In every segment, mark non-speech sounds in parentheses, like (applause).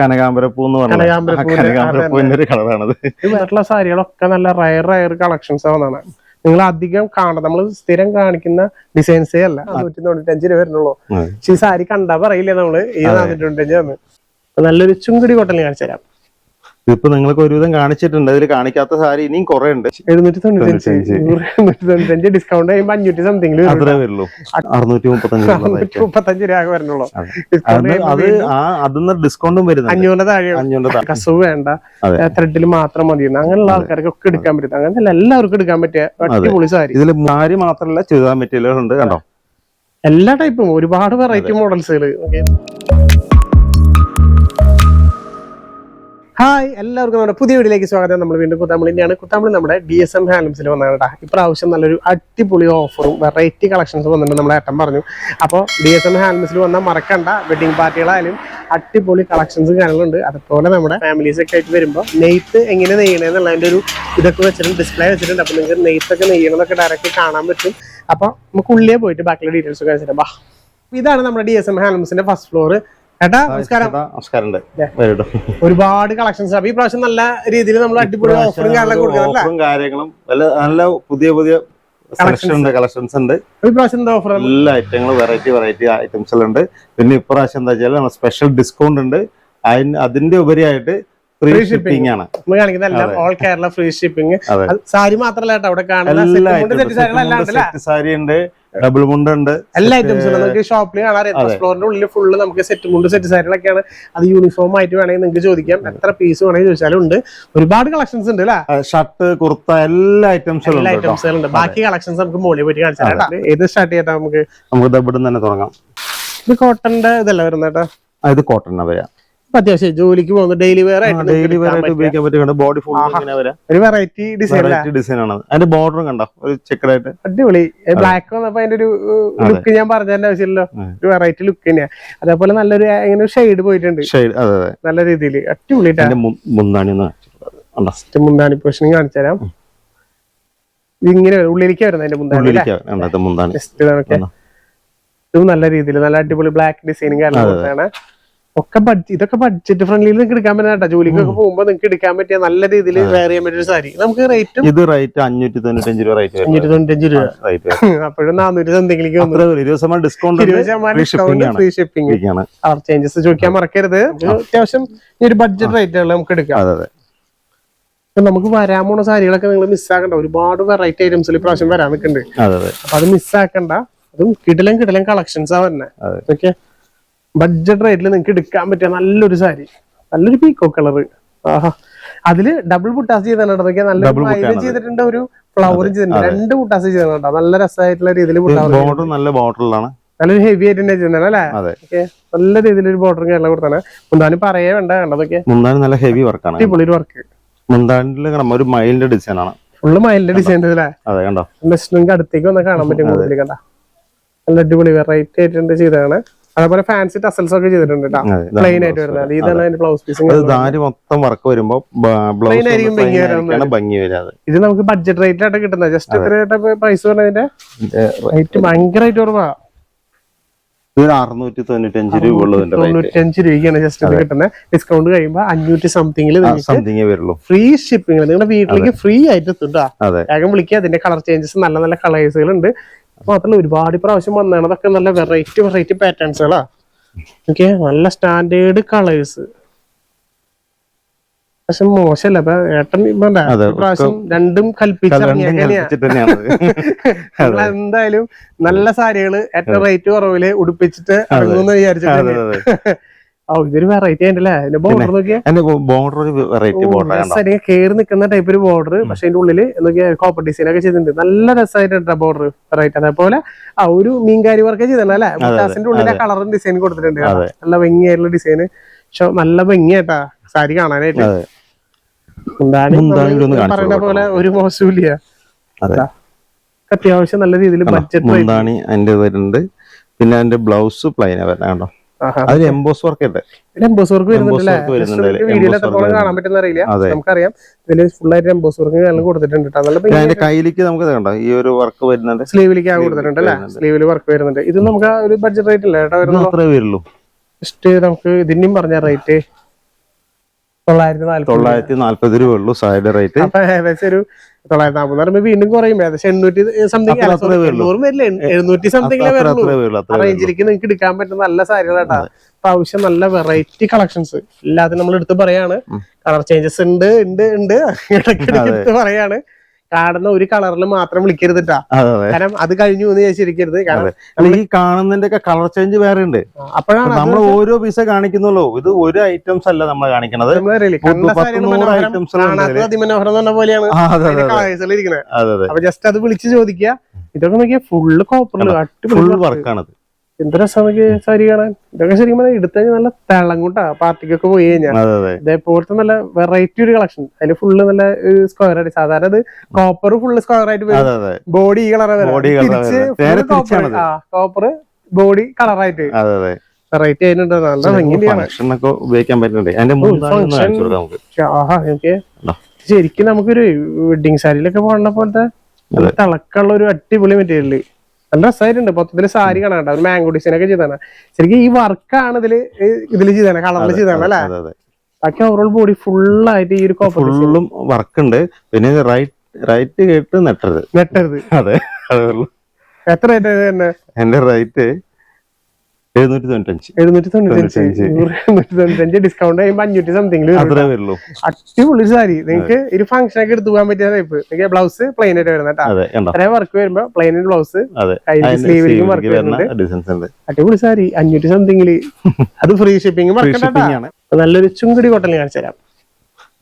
കനകാമ്പരപ്പൂ എന്ന് പറഞ്ഞു കനകാമ്പരപ്പൂവിന്റെ കനകാമ്പരപ്പൂവിന്റെ ഒരു കളറാണത്. ഇവരുടെ സാരികളൊക്കെ നല്ല റയർ റയർ കളക്ഷൻസ് ആവുന്നതാണ് നിങ്ങൾ അധികം കാണാം നമ്മൾ സ്ഥിരം കാണിക്കുന്ന ഡിസൈൻസേ അല്ല. നൂറ്റി തൊണ്ണൂറ്റഞ്ച് രൂപ വരുന്നുള്ളൂ. പക്ഷെ ഈ സാരി കണ്ടാ പറയില്ലേ നമ്മൾ? ഈ നാനൂറ്റി തൊണ്ണൂറ്റഞ്ച് നല്ലൊരു ചുങ്കുടി കോട്ടൺ കാണിച്ചു തരാം ഇതിപ്പോ നിങ്ങൾക്ക് ഒരുവിധം കാണിച്ചിട്ടുണ്ട്. ഇതിൽ കാണിക്കാത്ത സാരി ഇനിയും കുറെ ഉണ്ട് എഴുന്നൂറ്റി ഡിസ്കൗണ്ട് ചെയ്യുമ്പോ അഞ്ഞൂറ്റി സംതിങ് അത്രേ വരുള്ളൂ. അറുന്നൂറ്റി മുപ്പത്തഞ്ച് മുപ്പത്തഞ്ച് രൂപ വരുന്നുള്ളൂ. അതെ. അതിന്ന് ഡിസ്കൗണ്ടും വരുന്നുണ്ട്. അഞ്ഞൂറിന്റെ താഴെയാണ്. അഞ്ഞൂറ് താ- കസവ് വേണ്ട. ത്രെഡിൽ മാത്രം മതി. അങ്ങനെയുള്ള ആൾക്കാർക്കൊക്കെ എടുക്കാൻ പറ്റും. അങ്ങനെ എല്ലാവർക്കും എടുക്കാൻ പറ്റിയ അടിപൊളി സാരി. ഇതിൽ സാരി മാത്രമല്ല ചുരിദാർ മെറ്റീരിയലുകൾ ഉണ്ട് കണ്ടോ? എല്ലാ ടൈപ്പും ഒരുപാട് വെറൈറ്റി മോഡൽസുകൾ ഹായ് എല്ലാവർക്കും നമ്മുടെ പുതിയ വീഡിയോയിലേക്ക് സ്വാഗതം. നമ്മൾ വീണ്ടും കുത്താമ്പളിന്റെയാണ്. കുത്താമ്പളി നമ്മുടെ ഡി എസ് എം ഹാൻഡ്ലൂംസിൽ വന്നതാണ് കേട്ടോ. ഇപ്രാവശ്യം നല്ലൊരു അടിപൊളി ഓഫറും വെറൈറ്റി കളക്ഷൻസും വന്നിട്ടുണ്ട് നമ്മളെ ഏട്ടൻ പറഞ്ഞു. അപ്പോൾ ഡി എസ് എം ഹാൻഡ്ലൂംസിൽ വന്നാൽ മറക്കണ്ട. വെഡിങ് പാർട്ടികളായാലും അടിപൊളി കളക്ഷൻസ് കാര്യങ്ങളുണ്ട് അതുപോലെ നമ്മുടെ ഫാമിലീസൊക്കെ ആയിട്ട് വരുമ്പോൾ നെയ്ത്ത് എങ്ങനെ നെയ്യണമെന്നുള്ളതിന്റെ ഒരു ഇതൊക്കെ വെച്ചിട്ടുണ്ട് ഡിസ്പ്ലേ വെച്ചിട്ടുണ്ട്. അപ്പോൾ നിങ്ങൾക്ക് നെയ്ത്തൊക്കെ നെയ്യണമെന്നൊക്കെ ഡയറക്റ്റ് കാണാൻ പറ്റും. അപ്പോൾ നമുക്ക് ഉള്ളിലേ പോയിട്ട് ബാക്കിയുള്ള ഡീറ്റെയിൽസ് ഒക്കെ വെച്ചിട്ട് ബാ ഇതാണ് നമ്മുടെ ഡി എസ് എം ഹാൻഡ്ലൂംസിന്റെ ഫസ്റ്റ് ഫ്ലോർ ഏട്ടാ നമസ്കാരം. നമസ്കാരം ഒരുപാട് കളക്ഷൻസ്. അപ്പൊ ഈ പ്രാവശ്യം നല്ല രീതിയിൽ നമ്മൾ അടിപൊളി ഓഫറും ഓഫറും കാര്യങ്ങളും നല്ല പുതിയ പുതിയ കളക്ഷൻസ് ഉണ്ട് ഈ പ്രാവശ്യം ഓഫർ എല്ലാ ഐറ്റങ്ങളും വെറൈറ്റി വെറൈറ്റി ഐറ്റംസ് ഉണ്ട്. പിന്നെ ഇപ്രാവശ്യം എന്താ വെച്ചാൽ സ്പെഷ്യൽ ഡിസ്കൗണ്ട് ഉണ്ട്. അതിന് അതിന്റെ ഉപരിയായിട്ട് ഫ്രീ ഷിപ്പിംഗ് ആണ്. നമ്മൾ കാണിക്കുന്ന എല്ലാം all Kerala free shipping. Sari മാത്രമല്ല അവിടെ കാണുന്ന സാരി ഉണ്ട്. ഡബിൾ മുണ്ട് ഉണ്ട്. എല്ലാ ഐറ്റംസും നമുക്ക് ഷോപ്പിൽ ഫസ്റ്റ് ഫ്ലോറിന്റെ ഉള്ളിൽ ഫുള്ള് നമുക്ക് സെറ്റ് മുണ്ട് സെറ്റ് സാരികളൊക്കെയാണ് അത് യൂണിഫോം ആയിട്ട് വേണമെങ്കിൽ നിങ്ങൾക്ക് ചോദിക്കാം. എത്ര പീസ് വേണമെങ്കിൽ ചോദിച്ചാലും ഉണ്ട്. ഒരുപാട് കളക്ഷൻസ് ഉണ്ട് അല്ലേ? ഷർട്ട് കുർത്ത എല്ലാ ഐറ്റംസും എല്ലാ ഉണ്ട് കേട്ടോ. ഐറ്റംസുകളുണ്ട് ബാക്കി കളക്ഷൻസ് നമുക്ക് മോളി പോയിട്ട് കാണിച്ചാൽ ഏത് സ്റ്റാർട്ട് ചെയ്യട്ടെ നമുക്ക് നമുക്ക് ഡബിൾ ഇവിടുന്ന് തന്നെ തുടങ്ങാം. ഇത് കോട്ടന്റെ ഇതല്ല വരുന്നേട്ടാ ഇത് കോട്ടൺ വരാം അത്യാവശ്യം ജോലിക്ക് പോകുന്ന ഡെയിലി വെയർ ആയിട്ട് ഡെയിലി വെയർ ആയിട്ട് ഉപയോഗിക്കാൻ പറ്റും. ബോഡി ഫുൾ ഇങ്ങനെ വരാം. ഒരു വെറൈറ്റി ഡിസൈൻ വെറൈറ്റി ഡിസൈൻ ആണ് അതിന്റെ ബോർഡറും കണ്ടോ? ഒരു ചെക്കറായിട്ട് അടിപൊളി. ബ്ലാക്ക് വന്നപ്പോ അതിന്റെ ഒരു ലുക്ക് ഞാൻ പറഞ്ഞതിന്റെ ആവശ്യമില്ലല്ലോ. ഒരു വെറൈറ്റി ലുക്ക് തന്നെയാണ് അതേപോലെ നല്ലൊരു ഇങ്ങനെ ഷെയ്ഡ് പോയിട്ടുണ്ട്. ഷെയ്ഡ് അതെ അതെ. നല്ല രീതിയിൽ. അടിപൊളി അതിന്റെ മു- മുന്താണി മുന്താണി പൊസിഷൻ കാണിച്ചു തരാം. ഇതിങ്ങനെ ഉള്ളിലേക്ക് വരുന്ന അതിന്റെ മുന്താണി മുന്താണി? ഇതും നല്ല രീതിയിൽ നല്ല അടിപൊളി ബ്ലാക്ക് ഡിസൈനും കാര്യങ്ങളൊക്കെയാണ്. ഒക്കെ ബഡ്ജറ്റ് ഇതൊക്കെ ബഡ്ജറ്റ് ഫ്രണ്ട്ലി നിങ്ങൾക്ക് എടുക്കാൻ പറ്റാട്ടോ ജോലിക്കൊക്കെ പോകുമ്പോൾ നിങ്ങൾക്ക് എടുക്കാൻ പറ്റിയ നല്ല രീതിയിൽ വെയർ ചെയ്യാൻ പറ്റിയ സാരി. നമുക്ക് റേറ്റ് ഇത് റേറ്റ് അഞ്ഞൂറ്റി തൊണ്ണൂറ്റഞ്ച് രൂപ റേറ്റ് അഞ്ഞൂറ്റി തൊണ്ണൂറ്റഞ്ച് രൂപ. (laughs) അപ്പോഴും നാനൂറ്റി എന്തെങ്കിലും ഇരുപത് ഡിസ്കൗണ്ട് ഇരുപത് ശതമാനം free free shipping. Colour changes ചോദിക്കാൻ മറക്കരുത്. അത്യാവശ്യം ഈ ഒരു ബഡ്ജറ്റ് റേറ്റുകൾ നമുക്ക് എടുക്കാം. അതെ നമുക്ക് വരാൻ പോണ സാരികളൊക്കെ നിങ്ങൾ മിസ്സാക്കണ്ട ഒരുപാട് വെറൈറ്റി ഐറ്റംസിൽ ഇപ്രാവശ്യം വരാൻ നിൽക്കുന്നുണ്ട് അപ്പൊ അത് മിസ്സാക്കണ്ട അതും കിടലം കിടലം കളക്ഷൻസ് വരുന്നത് ഓക്കെ ബഡ്ജറ്റ് റേറ്റിൽ നിങ്ങൾക്ക് എടുക്കാൻ പറ്റിയ നല്ലൊരു സാരി. നല്ലൊരു പീക്കോ കളർ ആഹാ. അതിൽ ഡബിൾ പുട്ടാസ് ചെയ്തിട്ടുണ്ട് നല്ല മൈലേജ് ചെയ്തിട്ടുണ്ട് ഒരു ഫ്ലവറും ചെയ്തിട്ടുണ്ട്. രണ്ട് പുട്ടാസ് ചെയ്തിട്ടുണ്ട് നല്ല രസമായിട്ടുള്ള രീതിയിൽ ബോർഡർ നല്ല ബോർഡറിലാണ് നല്ലൊരു ഹെവി ആയിട്ട് തന്നെ ചെയ്തിട്ടുണ്ട് അല്ലേ? അതെ. നല്ല രീതിയിൽ ഒരു ബോർഡർ കേരള കൊടുത്താണ്. മുന്താനി പറയേ വേണ്ട കണ്ടതൊക്കെ മുന്താണി നല്ല ഹെവി വർക്കാണ് അടിപൊളി വർക്ക് കാണാം ഒരു മൈലിന്റെ ഡിസൈൻ ആണ്. ഫുള്ള് മൈലിന്റെ ഡിസൈൻ അല്ലേ അതെ കണ്ടോ? നിങ്ങൾക്ക് അടുത്തേക്ക് വന്ന് കാണാൻ പറ്റും കൂടുതൽ കണ്ട? നല്ല അടിപൊളി വെറൈറ്റി ആയിട്ടുണ്ട് ചെയ്തതാണ്. അതേപോലെ ഫാൻസി ടസൽസ് ഒക്കെ ചെയ്തിട്ടുണ്ട് പ്ലെയിൻ ആയിട്ട് വരുന്നത്. ഇതാണ് അതിന്റെ ബ്ലൗസ് പീസ് ദാരി മൊത്തം വർക്ക് വരുമ്പോ പ്ലെയിൻ ആയിരിക്കും ഭംഗി വരാതെ ഇത് നമുക്ക് ബഡ്ജറ്റ് റേറ്റിലായിട്ട് കിട്ടുന്നത്. ജസ്റ്റ് എത്ര പ്രൈസ് പറഞ്ഞതിന്റെ റേറ്റ് ഭയങ്കരമായിട്ട് കുറവാ. ഇത് അറുന്നൂറ്റി തൊണ്ണൂറ്റഞ്ച് രൂപ റേറ്റ് തൊണ്ണൂറ്റഞ്ച് രൂപയ്ക്കാണ് ജസ്റ്റ് ഇത് കിട്ടുന്നത്. ഡിസ്കൗണ്ട് കഴിയുമ്പോൾ അഞ്ഞൂറ്റി സംതിങ്ങിൽ സംതിങ്ങേ വരുള്ളൂ. ഫ്രീ ഷിപ്പിംഗ് നിങ്ങളുടെ വീട്ടിലേക്ക് ഫ്രീ ആയിട്ട് എത്തും വേഗം വിളിക്കുക അതിന്റെ കളർ ചേഞ്ചസ് നല്ല നല്ല കളേഴ്സുകൾ ഉണ്ട് മാത്രമല്ല ഒരുപാട് പ്രാവശ്യം വന്നതാണ് അതൊക്കെ നല്ല വെറൈറ്റി വെറൈറ്റി പാറ്റേൺസുകളാ ഓക്കെ നല്ല സ്റ്റാൻഡേർഡ് കളേഴ്സ് പക്ഷെ മോശമല്ല അപ്പൊ ഏട്ടൻ പ്രാവശ്യം രണ്ടും കൽപ്പിച്ചിറങ്ങിയ രണ്ടും കൽപ്പിച്ചിട്ട് (laughs) എന്തായാലും നല്ല സാരികൾ ഏറ്റവും റേറ്റ് കുറവിൽ ഉടുപ്പിച്ചിട്ട് ഇറങ്ങുമെന്ന് വിചാരിച്ചിട്ടുണ്ട് ഇതൊരു വെറൈറ്റി ആയിട്ടല്ലേ അതിന്റെ ബോർഡർ ബോർഡർ ഒരു വെറൈറ്റി ബോർഡർ രസമായിട്ട് നിൽക്കുന്ന ടൈപ്പ് ഒരു ബോർഡർ പക്ഷെ അതിന്റെ ഉള്ളിൽ എന്തൊക്കെയാ കോപ്പർ ഡിസൈൻ ഒക്കെ ചെയ്തിട്ടുണ്ട്. നല്ല രസമായിട്ടുണ്ട് ബോർഡർ വെറൈറ്റി അതേപോലെ ആ ഒരു മീൻകാരി വർക്ക് ചെയ്തിട്ടുണ്ട് അല്ലെ? മുട്ടാസിന്റെ ഉള്ളിൽ കളറും ഡിസൈൻ കൊടുത്തിട്ടുണ്ട് നല്ല ഭംഗിയായിട്ടുള്ള ഡിസൈൻ പക്ഷെ നല്ല ഭംഗിയായിട്ടാ സാരി കാണാനായിട്ട്. പറയുന്ന പോലെ ഒരു മോശമില്ല അതെ. അത്യാവശ്യം നല്ല രീതിയിൽ ബഡ്ജറ്റ് അതിന്റെ വരുന്നുണ്ട്. പിന്നെ അതിന്റെ ബ്ലൗസ് പ്ലെയിൻ വരുന്നത് കണ്ടോ? അതിൽ എംബോസ് വർക്ക് ഉണ്ട്. എംബോസ് വർക്ക് വരുന്നുണ്ട് വീഡിയോയിൽ എത്രത്തോളം കാണാൻ പറ്റുന്ന അറിയില്ല. നമുക്കറിയാം. ഇതിൽ ഫുൾ ആയിട്ട് എംബോസ് വർക്ക് എല്ലാം കൊടുത്തിട്ടുണ്ട് അതിന്റെ കയ്യിലേക്ക് നമുക്ക് കണ്ടോ? ഈ ഒരു വർക്ക് വരുന്നുണ്ട്. സ്ലീവിലേക്ക് കൊടുത്തിട്ടുണ്ട് അല്ലേ. സ്ലീവിൽ വർക്ക് വരുന്നുണ്ട്. ഇത് നമുക്ക് ഒരു ബഡ്ജറ്റ് റേറ്റ് ഇല്ല കേട്ടോ അത്രേ വരുള്ളൂ. ജസ്റ്റ് നമുക്ക് ഇതിന്റെയും പറഞ്ഞ റേറ്റ് തൊള്ളായിരത്തി നാല്പത് തൊള്ളായിരത്തി നാല്പത് രൂപ ഉള്ളൂ സാരിയുടെ റേറ്റ് ഏകദേശം ഒരു തൊള്ളായിരത്തി നാൽപ്പത് പറയുമ്പോൾ വീണ്ടും കുറയും. ഏകദേശം എണ്ണൂറ്റി സംതിങ്. എണ്ണൂറ് വരില്ല? എഴുന്നൂറ്റി സംതിങ് അത്ര വരുള്ളൂ. ആ റേഞ്ചിലേക്ക് നിങ്ങൾക്ക് എടുക്കാൻ പറ്റുന്ന നല്ല സാരികളാട്ടാ പ്രാവശ്യം നല്ല വെറൈറ്റി കളക്ഷൻസ് എല്ലാത്തിനും നമ്മൾ എടുത്ത് പറയാണ് കളർ ചേഞ്ചസ് ഉണ്ട് ഉണ്ട് ഉണ്ട്. ഇടയ്ക്കിടയ്ക്ക് എടുത്ത് പറയാണ്. കാണുന്ന ഒരു കളറിൽ മാത്രം വിളിക്കരുതിട്ടാ. കാരണം അത് കഴിഞ്ഞു എന്ന് വിചാരിച്ചിരിക്കരുത്. കാരണം ഈ കാണുന്നതിന്റെ ഒക്കെ കളർ ചേഞ്ച് വേറെ ഉണ്ട്. അപ്പോഴാണ് നമ്മൾ ഓരോ പീസ കാണിക്കുന്നുള്ളൂ. ഇത് ഒരു ഐറ്റംസ് അല്ല നമ്മൾ കാണിക്കണത്. അതിമനോഹരം എന്ന് പറഞ്ഞ പോലെയാണ് അപ്പൊ ജസ്റ്റ് അത് വിളിച്ച് ചോദിക്കുക. ഇതൊക്കെ നോക്കിയാൽ ഫുള്ള് അടിപൊളി ഫുൾ. വർക്കാണത് എന്ത് രസമാണ് സാരി കാണാൻ. ഇതൊക്കെ ശരിക്കും പറഞ്ഞാൽ എടുത്തു കഴിഞ്ഞാൽ നല്ല തിളങ്ങൂട്ടാ പാർട്ടിക്കൊക്കെ പോയി കഴിഞ്ഞാൽ ഇതേപോലത്തെ നല്ല വെറൈറ്റി ഒരു കളക്ഷൻ അതിൽ ഫുള്ള് നല്ല സ്ക്വയർ ആയിട്ട് സാധാരണ അത് കോപ്പർ ഫുള്ള് സ്ക്വയർ ആയിട്ട് വരും. ബോഡി കളർ തിരിച്ചാണത്. കോപ്പർ ബോഡി കളറായിട്ട് വെറൈറ്റി ആയിട്ടുണ്ട്. നല്ല ഭംഗിയാണ് ഉപയോഗിക്കാൻ പറ്റുന്നുണ്ട്. അതിന്റെ? ശരിക്കും നമുക്കൊരു വെഡിങ് സാരിയിലൊക്കെ പോകണ പോലത്തെ തിളക്കുള്ള ഒരു അടിപൊളി മെറ്റീരിയൽ നല്ല രസമായിട്ടുണ്ട്. മൊത്തത്തിൽ സാരി കാണാൻ ഒരു മാംഗോ ഡിസൈൻ ഒക്കെ ചെയ്താണ് ശരിക്കും ഈ വർക്കാണ് ഇതിൽ ഇതിൽ ചെയ്താണ് കളറിൽ ചെയ്താണ് അല്ലെ? ബാക്കി ഓവറോൾ ബോഡി ഫുള്ളായിട്ട് ഈ ഒരു ഫുള്ളും വർക്ക് ഉണ്ട്. പിന്നെ റൈറ്റ് റൈറ്റ് കേട്ട് നെട്ടരുത്. നെട്ടരുത്. അതെ എത്ര എന്റെ റേറ്റ് എഴുന്നൂറ്റി തൊണ്ണൂറ്റഞ്ച് എഴുന്നൂറ്റി തൊണ്ണൂറ്റഞ്ച്. എഴുന്നൂറ്റി തൊണ്ണൂറ്റഞ്ച് ഡിസ്കൗണ്ട് ചെയ്യുമ്പോ അഞ്ഞൂറ്റി സംതിങ് അത്രേ വരുള്ളൂ. അടിപൊളി സാരി. നിങ്ങൾക്ക് ഒരു ഫംഗ്ഷൻ ഒക്കെ എടുത്തു പോകാൻ പറ്റിയ ടൈപ്പ് നിങ്ങൾക്ക് ബ്ലൗസ് പ്ലെയിൻ ആയിട്ട് വരുന്നത് കേട്ടോ. അതെ വർക്ക് വരുമ്പോ പ്ലെയിൻ ബ്ലൗസ് സ്ലീവിലേക്കും വർക്ക് വരുന്നുണ്ട്. അടിപൊളി സാരി. അഞ്ഞൂറ്റി സംതിങ്ങിൽ (laughs) അത് ഫ്രീ ഷിപ്പിംഗ് ആണ്. നല്ലൊരു ചുങ്കുടി കോട്ടലിൽ കാണിച്ചു തരാം.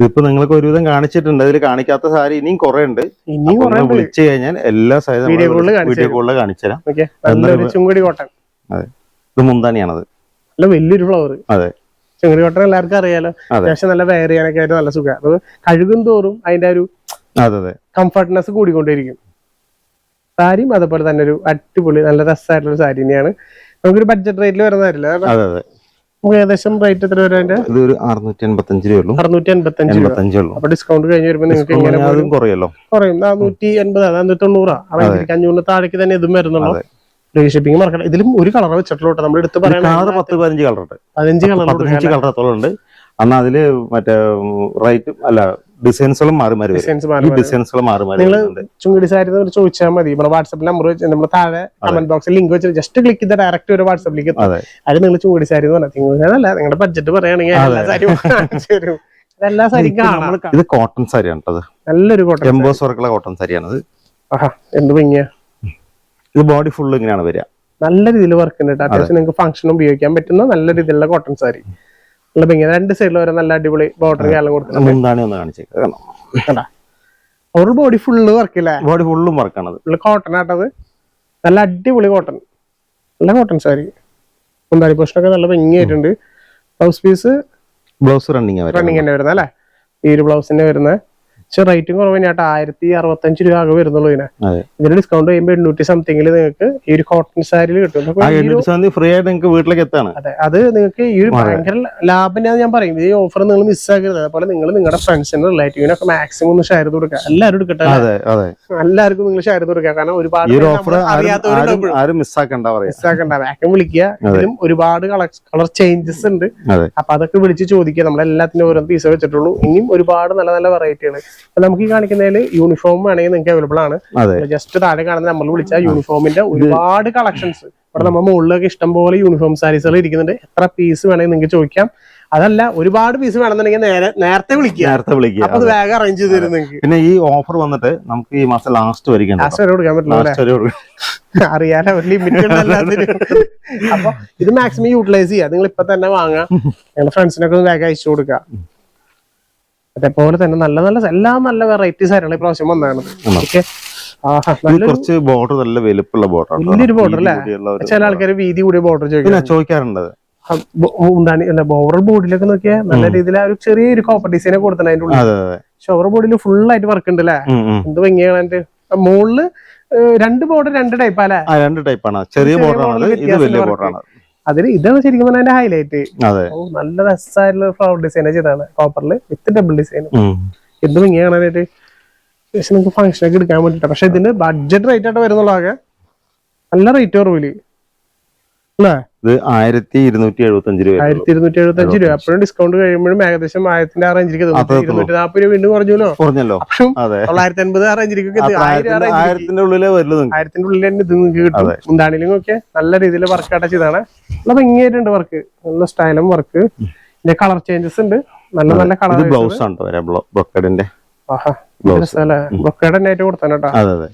ഇതിപ്പോ നിങ്ങൾക്ക് ഒരുവിധം കാണിച്ചിട്ടുണ്ട്. അതിൽ കാണിക്കാത്ത സാരി ഇനിയും കുറെ ഉണ്ട്. ഇനിയും വിളിച്ചു കഴിഞ്ഞാൽ എല്ലാ സൈസും വീഡിയോ കോളിൽ കാണിച്ചു തരാം. ചുങ്കുടി കോട്ടൺ അതെ. ഇത് മുന്താനിയാണത്. നല്ല വലിയൊരു ഫ്ലവർ അതെ. ചുങ്കുടി എല്ലാവർക്കും അറിയാലോ. അതെ. അത്യാവശ്യം നല്ല വെയർ ചെയ്യാനൊക്കെ ആയിട്ട് നല്ല സുഖം. അത് കഴുകും തോറും അതിന്റെ ഒരു കംഫർട്ട്നെസ് കൂടിക്കൊണ്ടിരിക്കും സാരിയും അതുപോലെ തന്നെ ഒരു അടിപൊളി നല്ല രസമായിട്ടുള്ള സാരി തന്നെയാണ്. നമുക്കൊരു ബഡ്ജറ്റ് റേറ്റിൽ വരുന്നതല്ല ഏകദേശം റേറ്റ് എത്ര വരും അതിന്റെ? ഇത് ഒരു അറുന്നൂറ്റി എൺപത്തഞ്ച് രൂപയുള്ളൂ അറുന്നൂറ്റി എൺപത്തഞ്ച് രൂപ. എൺപത്തഞ്ചേ അപ്പൊ ഡിസ്കൗണ്ട് കഴിഞ്ഞ് വരുമ്പോൾ നിങ്ങൾക്ക് എങ്ങനെ കുറയും. നാനൂറ്റി എൺപത് നാനൂറ്റി തൊണ്ണൂറാ അഞ്ഞൂറിന് താഴേക്ക് തന്നെ ഇതും വരുന്നുള്ളൂ. ഫ്രീ ഷിപ്പിംഗ് മറക്കണം ഇതിലും ഒരു കളർ വെച്ചിട്ടുള്ളൂ നമ്മൾ എടുത്ത് പറയാം പത്ത് പതിനഞ്ച് കളർ ഉണ്ട്. പതിനഞ്ച് കളർ പതിനഞ്ച് കളറത്തോളം ഉണ്ട്. അന്ന് അതിൽ മറ്റേ റൈറ്റ് അല്ല ഡിസൈൻസുകളും മാറി മാറി വരും. ഡിസൈൻസ് ഈ മാറി ഡിസൈൻസുകളും മാറി വരുന്നുണ്ട്. ചുങ്കടി സാരി എന്ന് ചോദിച്ചാൽ മതി. നമ്മുടെ വാട്സപ്പ് നമ്പർ നമ്മുടെ താഴെ കമന്റ് ബോക്സിൽ ലിങ്ക് വെച്ച് ജസ്റ്റ് ക്ലിക്ക് ചെയ്ത ഡയറക്റ്റ് ഒരു വാട്സപ്പിലേക്ക് അത്. നിങ്ങൾ ചുങ്കടി സാരി എന്ന് പറഞ്ഞാൽ നിങ്ങളുടെ ബഡ്ജറ്റ് പറയുകയാണെങ്കിൽ എല്ലാ കാണാം. ഇത് കോട്ടൺ സാരിയാണ് നല്ലൊരു കോട്ടൺ എംബോസ് വർക്കുള്ള കോട്ടൺ സാരിയാണത്. എന്ത് ഭംഗിയാ. ഇത് ബോഡി ഫുൾ ഇങ്ങനെയാണ് വരിക. നല്ല രീതിയിൽ വർക്ക് ഉണ്ട് അത്യാവശ്യം നിങ്ങൾക്ക് ഫംഗ്ഷൻ ഉപയോഗിക്കാൻ പറ്റുന്ന നല്ല രീതിയിലുള്ള കോട്ടൺ സാരി നല്ല ഭംഗി രണ്ട് സൈഡിൽ വരെ നല്ല അടിപൊളി ബോർഡർ കാലം കൊടുത്തിട്ടുണ്ട്. ഒരു ബോഡി ഫുള്ള് വർക്ക് ഇല്ലേ? ബോഡി ഫുള്ളും വർക്കാണത് ഫുള്ള് കോട്ടൺ ആട്ടത് നല്ല അടിപൊളി കോട്ടൺ നല്ല കോട്ടൺ സാരി മുന്താണി പോഷനൊക്കെ നല്ല ഭംഗിയായിട്ടുണ്ട്. Blouse piece blouse running running തന്നെ വരുന്നത്. അല്ലേ? ഈ ഒരു ബ്ലൗസിന്റെ വരുന്നത്. പക്ഷെ റേറ്റും കുറവ് തന്നെയാട്ടോ ആയിരത്തി അറുപത്തഞ്ച് രൂപ ആകെ വരുന്നുള്ളൂ ഇതിന്. ഇതിന് ഡിസ്കൗണ്ട് ചെയ്യുമ്പോൾ എണ്ണൂറ്റി സംതിങ്ങിൽ നിങ്ങൾക്ക് ഈ ഒരു കോട്ടൺ സാരിയിൽ കിട്ടും. ഫ്രീ ആയിട്ട് നിങ്ങൾക്ക് വീട്ടിലേക്ക് എത്താണ്? അതെ അത് നിങ്ങൾക്ക് ഈ ഒരു ഭയങ്കര ലാഭം ഞാൻ പറയും. ഈ ഓഫർ നിങ്ങൾ മിസ്സാക്കരുത് അതുപോലെ നിങ്ങൾ നിങ്ങളുടെ ഫ്രണ്ട്സിനും റിലേറ്റീവിനൊക്കെ മാക്സിമം ഒന്ന് ഷെയർ ചെയ്ത് കൊടുക്കുക. എല്ലാവരും എടുക്കട്ടെ എല്ലാവർക്കും നിങ്ങൾ ഷെയർ ചെയ്ത് കൊടുക്കുക. കാരണം ഒരുപാട് മിസ്സാക്കണ്ട മിസ്സാക്കണ്ട വിളിക്കുക. ഇതിലും ഒരുപാട് കളർ ചേഞ്ചസ് ഉണ്ട്. അപ്പൊ അതൊക്കെ വിളിച്ച് ചോദിക്കുക. നമ്മൾ എല്ലാത്തിനും ഓരോ പീസ് വെച്ചിട്ടുള്ളൂ. ഇനിയും ഒരുപാട് നല്ല നല്ല വെറൈറ്റികൾ നമുക്ക് ഈ കാണിക്കുന്നതിൽ യൂണിഫോം വേണമെങ്കിൽ നിങ്ങൾക്ക് അവൈലബിൾ ആണ്. ജസ്റ്റ് താഴെ കാണുന്ന നമ്മൾ വിളിച്ച യൂണിഫോമിന്റെ ഒരുപാട് കളക്ഷൻസ് ഇവിടെ നമ്മൾ മുകളിലൊക്കെ ഇഷ്ടം പോലെ യൂണിഫോം സാരീസുകൾ ഇരിക്കുന്നുണ്ട്. എത്ര പീസ് വേണമെങ്കിൽ നിങ്ങൾക്ക് ചോദിക്കാം. അതല്ല ഒരുപാട് പീസ് വേണമെന്നുണ്ടെങ്കിൽ നേരെ നേരത്തെ വിളിക്കുക. നേരത്തെ വിളിക്കുക. അത് വേഗം അറേഞ്ച് ചെയ്ത് തരും നിങ്ങൾക്ക്. പിന്നെ ഈ ഓഫർ വന്നിട്ട് നമുക്ക് ഈ മാസം ലാസ്റ്റ് വരികയാണ് ലാസ്റ്റ് വരെ. കൊടുക്കാൻ പറ്റില്ല വരെ. (laughs) അറിയാലോ ഒരു ലിമിറ്റ് (laughs) അപ്പൊ ഇത് മാക്സിമം യൂട്ടിലൈസ് ചെയ്യുക നിങ്ങൾ ഇപ്പൊ തന്നെ വാങ്ങുക നിങ്ങളുടെ (laughs) ഫ്രണ്ട്സിനൊക്കെ ഒന്ന് വേഗം അയച്ചു കൊടുക്കുക അതേപോലെ തന്നെ നല്ല നല്ല എല്ലാ നല്ല വെറൈറ്റീസ് ആയിരുന്നു ഈ വന്നതാണ്. ഓക്കെ. ആഹാ ഇത് നല്ലൊരു കുറച്ച് ബോർഡർ നല്ല വലുപ്പുള്ള ബോർഡർ വലിയൊരു ബോർഡർ അല്ലേ? ചില ആൾക്കാർ വീതി കൂടിയ ബോർഡർ ചോദിക്കാറുണ്ട്. അല്ല ഓവറോൾ ബോർഡിലൊക്കെ നോക്കിയാൽ നല്ല രീതിയിൽ ആ ഒരു ചെറിയൊരു കോപ്പർ ഡിസൈനെ കൊടുത്തിട്ടുണ്ട് അതിന്റെ ഉള്ളിൽ. പക്ഷെ ഓവർ ബോർഡിൽ ഫുൾ ആയിട്ട് വർക്ക് ഉണ്ട് അല്ലേ. എന്ത് ഭംഗിയാണ് അതിന്റെ? മുകളിൽ രണ്ട് ബോർഡർ രണ്ട് ടൈപ്പ് അല്ലേ? രണ്ട് ടൈപ്പാണ് ചെറിയ ബോർഡർ ആണ്. ഇത് വലിയ. ബോർഡർ ആണ്. അതിൽ ഇതാണ് ശരിക്കും പറഞ്ഞാൽ അതിന്റെ ഹൈലൈറ്റ് നല്ല രസമായിട്ടുള്ള ഫ്ലവർ ഡിസൈൻ ചെയ്താണ് കോപ്പറിൽ വിത്ത് ഡബിൾ ഡിസൈൻ എന്തും എന്ത് ഭംഗിയാണ് കാണാനായിട്ട്. പക്ഷെ നിങ്ങൾക്ക് ഫംഗ്ഷൻ ഒക്കെ എടുക്കാൻ വേണ്ടിട്ട് പക്ഷെ ഇതിന്റെ ബഡ്ജറ്റ് റേറ്റ് ആയിട്ട് വരുന്നുള്ളതൊക്കെ നല്ല റേറ്റ് കുറവിൽ അല്ലേ? ഇത് ആയിരത്തി ഇരുന്നൂറ്റി എഴുപത്തി അഞ്ച് രൂപ ആയിരത്തി ഇരുന്നൂറ്റി എഴുപത്തി അഞ്ച് രൂപ അപ്പോഴും ഡിസ്കൗണ്ട് കഴിയുമ്പോഴും ഏകദേശം ആയിരത്തിന്റെ ആ റേഞ്ചിലേക്ക് ഇരുന്നൂറ്റി നാൽപ്പത് രൂപ വീണ്ടും കുറഞ്ഞല്ലോ. കുറഞ്ഞല്ലോ തൊള്ളായിരത്തി അൻപത് ആ റേഞ്ചിലേക്ക് ആയിരത്തിന്റെ ഉള്ളിലേ വരുള്ളൂ ആയിരത്തിന്റെ ഉള്ളിൽ തന്നെ ഇത് നിങ്ങൾക്ക് കിട്ടും. എന്താണെങ്കിലും ഒക്കെ നല്ല രീതിയിൽ വർക്ക് അറ്റാച്ച് ചെയ്താണ്. നല്ല ഭംഗിയായിട്ടുണ്ട് വർക്ക് നല്ല സ്റ്റൈലും വർക്ക് ഇതിന്റെ കളർ ചേഞ്ചസ് ഉണ്ട്. നല്ല നല്ല കളർ ബ്ലൗസ് ആണ് ബ്ലോക്കഡിന്റെ ബ്രൊക്കഡിന്റെ ബ്ലൗസ് തന്നെ ആയിട്ട് കൊടുത്താണ് കേട്ടോ. അതെ അതെ.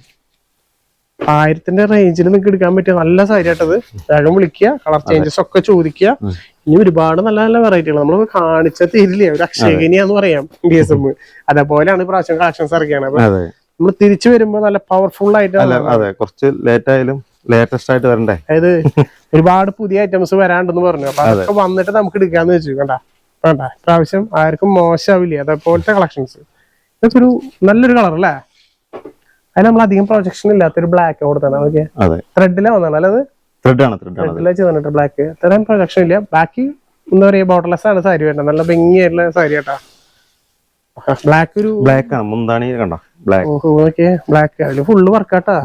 ആയിരത്തിന്റെ റേഞ്ചിൽ നിങ്ങൾക്ക് എടുക്കാൻ പറ്റിയ നല്ല സാരി ആട്ടത് വേഗം വിളിക്കുക കളർ ചേഞ്ചസ് ഒക്കെ ചോദിക്കുക. ഇനി ഒരുപാട് നല്ല നല്ല വെറൈറ്റികൾ നമ്മൾ കാണിച്ച തീരില്ലേ? ഒരു അക്ഷയകനിയാന്ന് പറയാം ഡി എസ് എം അതേപോലെയാണ് ഈ പ്രാവശ്യം കളക്ഷൻസ് ഇറക്കിയാണ് അപ്പൊ നമ്മൾ തിരിച്ചു വരുമ്പോ നല്ല പവർഫുൾ ആയിട്ട് അതെ. കുറച്ച് ലേറ്റ് ആയാലും ലേറ്റസ്റ്റ് ആയിട്ട് വരണ്ടേ? അതായത് ഒരുപാട് പുതിയ ഐറ്റംസ് വരാണ്ടെന്ന് പറഞ്ഞു. അപ്പൊ അതൊക്കെ വന്നിട്ട് നമുക്ക് എടുക്കാന്ന് വെച്ചു. കണ്ട? വേണ്ട പ്രാവശ്യം ആർക്കും മോശമാവില്ലേ അതേപോലത്തെ കളക്ഷൻസ് ഇതൊക്കെ ഒരു നല്ലൊരു കളർ അല്ലേ? അതിന് നമ്മൾ അധികം പ്രൊജക്ഷൻ ഇല്ലാത്ത ഒരു ബ്ലാക്ക് കൊടുത്താണ് ഓക്കെ ത്രെഡില വന്നാണ് അല്ലത് ത്രെഡാണ് ത്രെഡിലെ ചെയ്തിട്ട് ബ്ലാക്ക് അത്രയും പ്രൊജക്ഷൻ ഇല്ല. ബാക്കി എന്താ പറയാ ബോട്ടർലെസ് ആണ് സാരി വേണ്ട നല്ല ഭംഗിയായിട്ടുള്ള സാരി കേട്ടാ ബ്ലാക്ക് ഒരു ബ്ലാക്ക് ആണ് മുന്താണി കണ്ടോ? ബ്ലാക്ക് ബ്ലാക്ക് അതിൽ ഫുള്ള് വർക്കാട്ടാ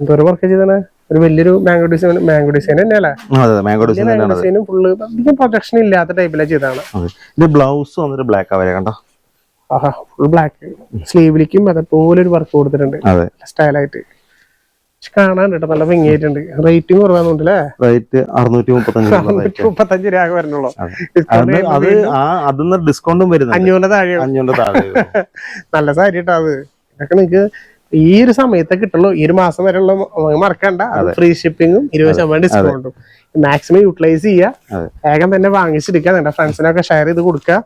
എന്തോരം വർക്ക് ചെയ്താണ് ഒരു വലിയൊരു മാംഗോ ഡിസൈൻ മാംഗോ ഡിസൈൻ തന്നെയല്ലേ? ഡിസൈനും ഫുള്ള് അധികം പ്രൊജക്ഷൻ ഇല്ലാത്ത ടൈപ്പിലാണ് ചെയ്താണ് ബ്ലൗസ് വന്നിട്ട് ബ്ലാക്ക് ആവരെ വരെ കണ്ടോ? ആഹാ ഫുൾ ബ്ലാക്ക് സ്ലീവിലേക്കും അതേപോലെ ഒരു വർക്ക് കൊടുത്തിട്ടുണ്ട്. സ്റ്റൈലായിട്ട് പക്ഷെ കാണാൻ കേട്ടോ നല്ല ഭംഗിയായിട്ടുണ്ട്. റേറ്റും കുറവാന്നുണ്ട് അല്ലേ റേറ്റ് അറുന്നൂറ്റി മുപ്പത്തഞ്ച് മുപ്പത്തഞ്ച് രൂപ വരുന്നുള്ളൂ. അതെ. അതിന്ന് ഡിസ്കൗണ്ടും വരുന്നുണ്ട്. അഞ്ഞൂറിന്റെ താഴെയാണ് അഞ്ഞൂറ് താഴെ (laughs) നല്ല സാരി കേട്ടോ അത്. ഇതൊക്കെ നിങ്ങക്ക് ഈ ഒരു സമയത്തെ കിട്ടുള്ളൂ. ഈ ഒരു മാസം വരെയുള്ള മറക്കണ്ട. ഫ്രീ ഷിപ്പിങ്ങും ഇരുപത് ശതമാനം ഡിസ്കൗണ്ടും മാക്സിമം യൂട്ടിലൈസ് ചെയ്യുക. വേഗം തന്നെ വാങ്ങിച്ചെടുക്കുക നിന്റെ ഫ്രണ്ട്സിനൊക്കെ ഷെയർ ചെയ്ത് കൊടുക്കുക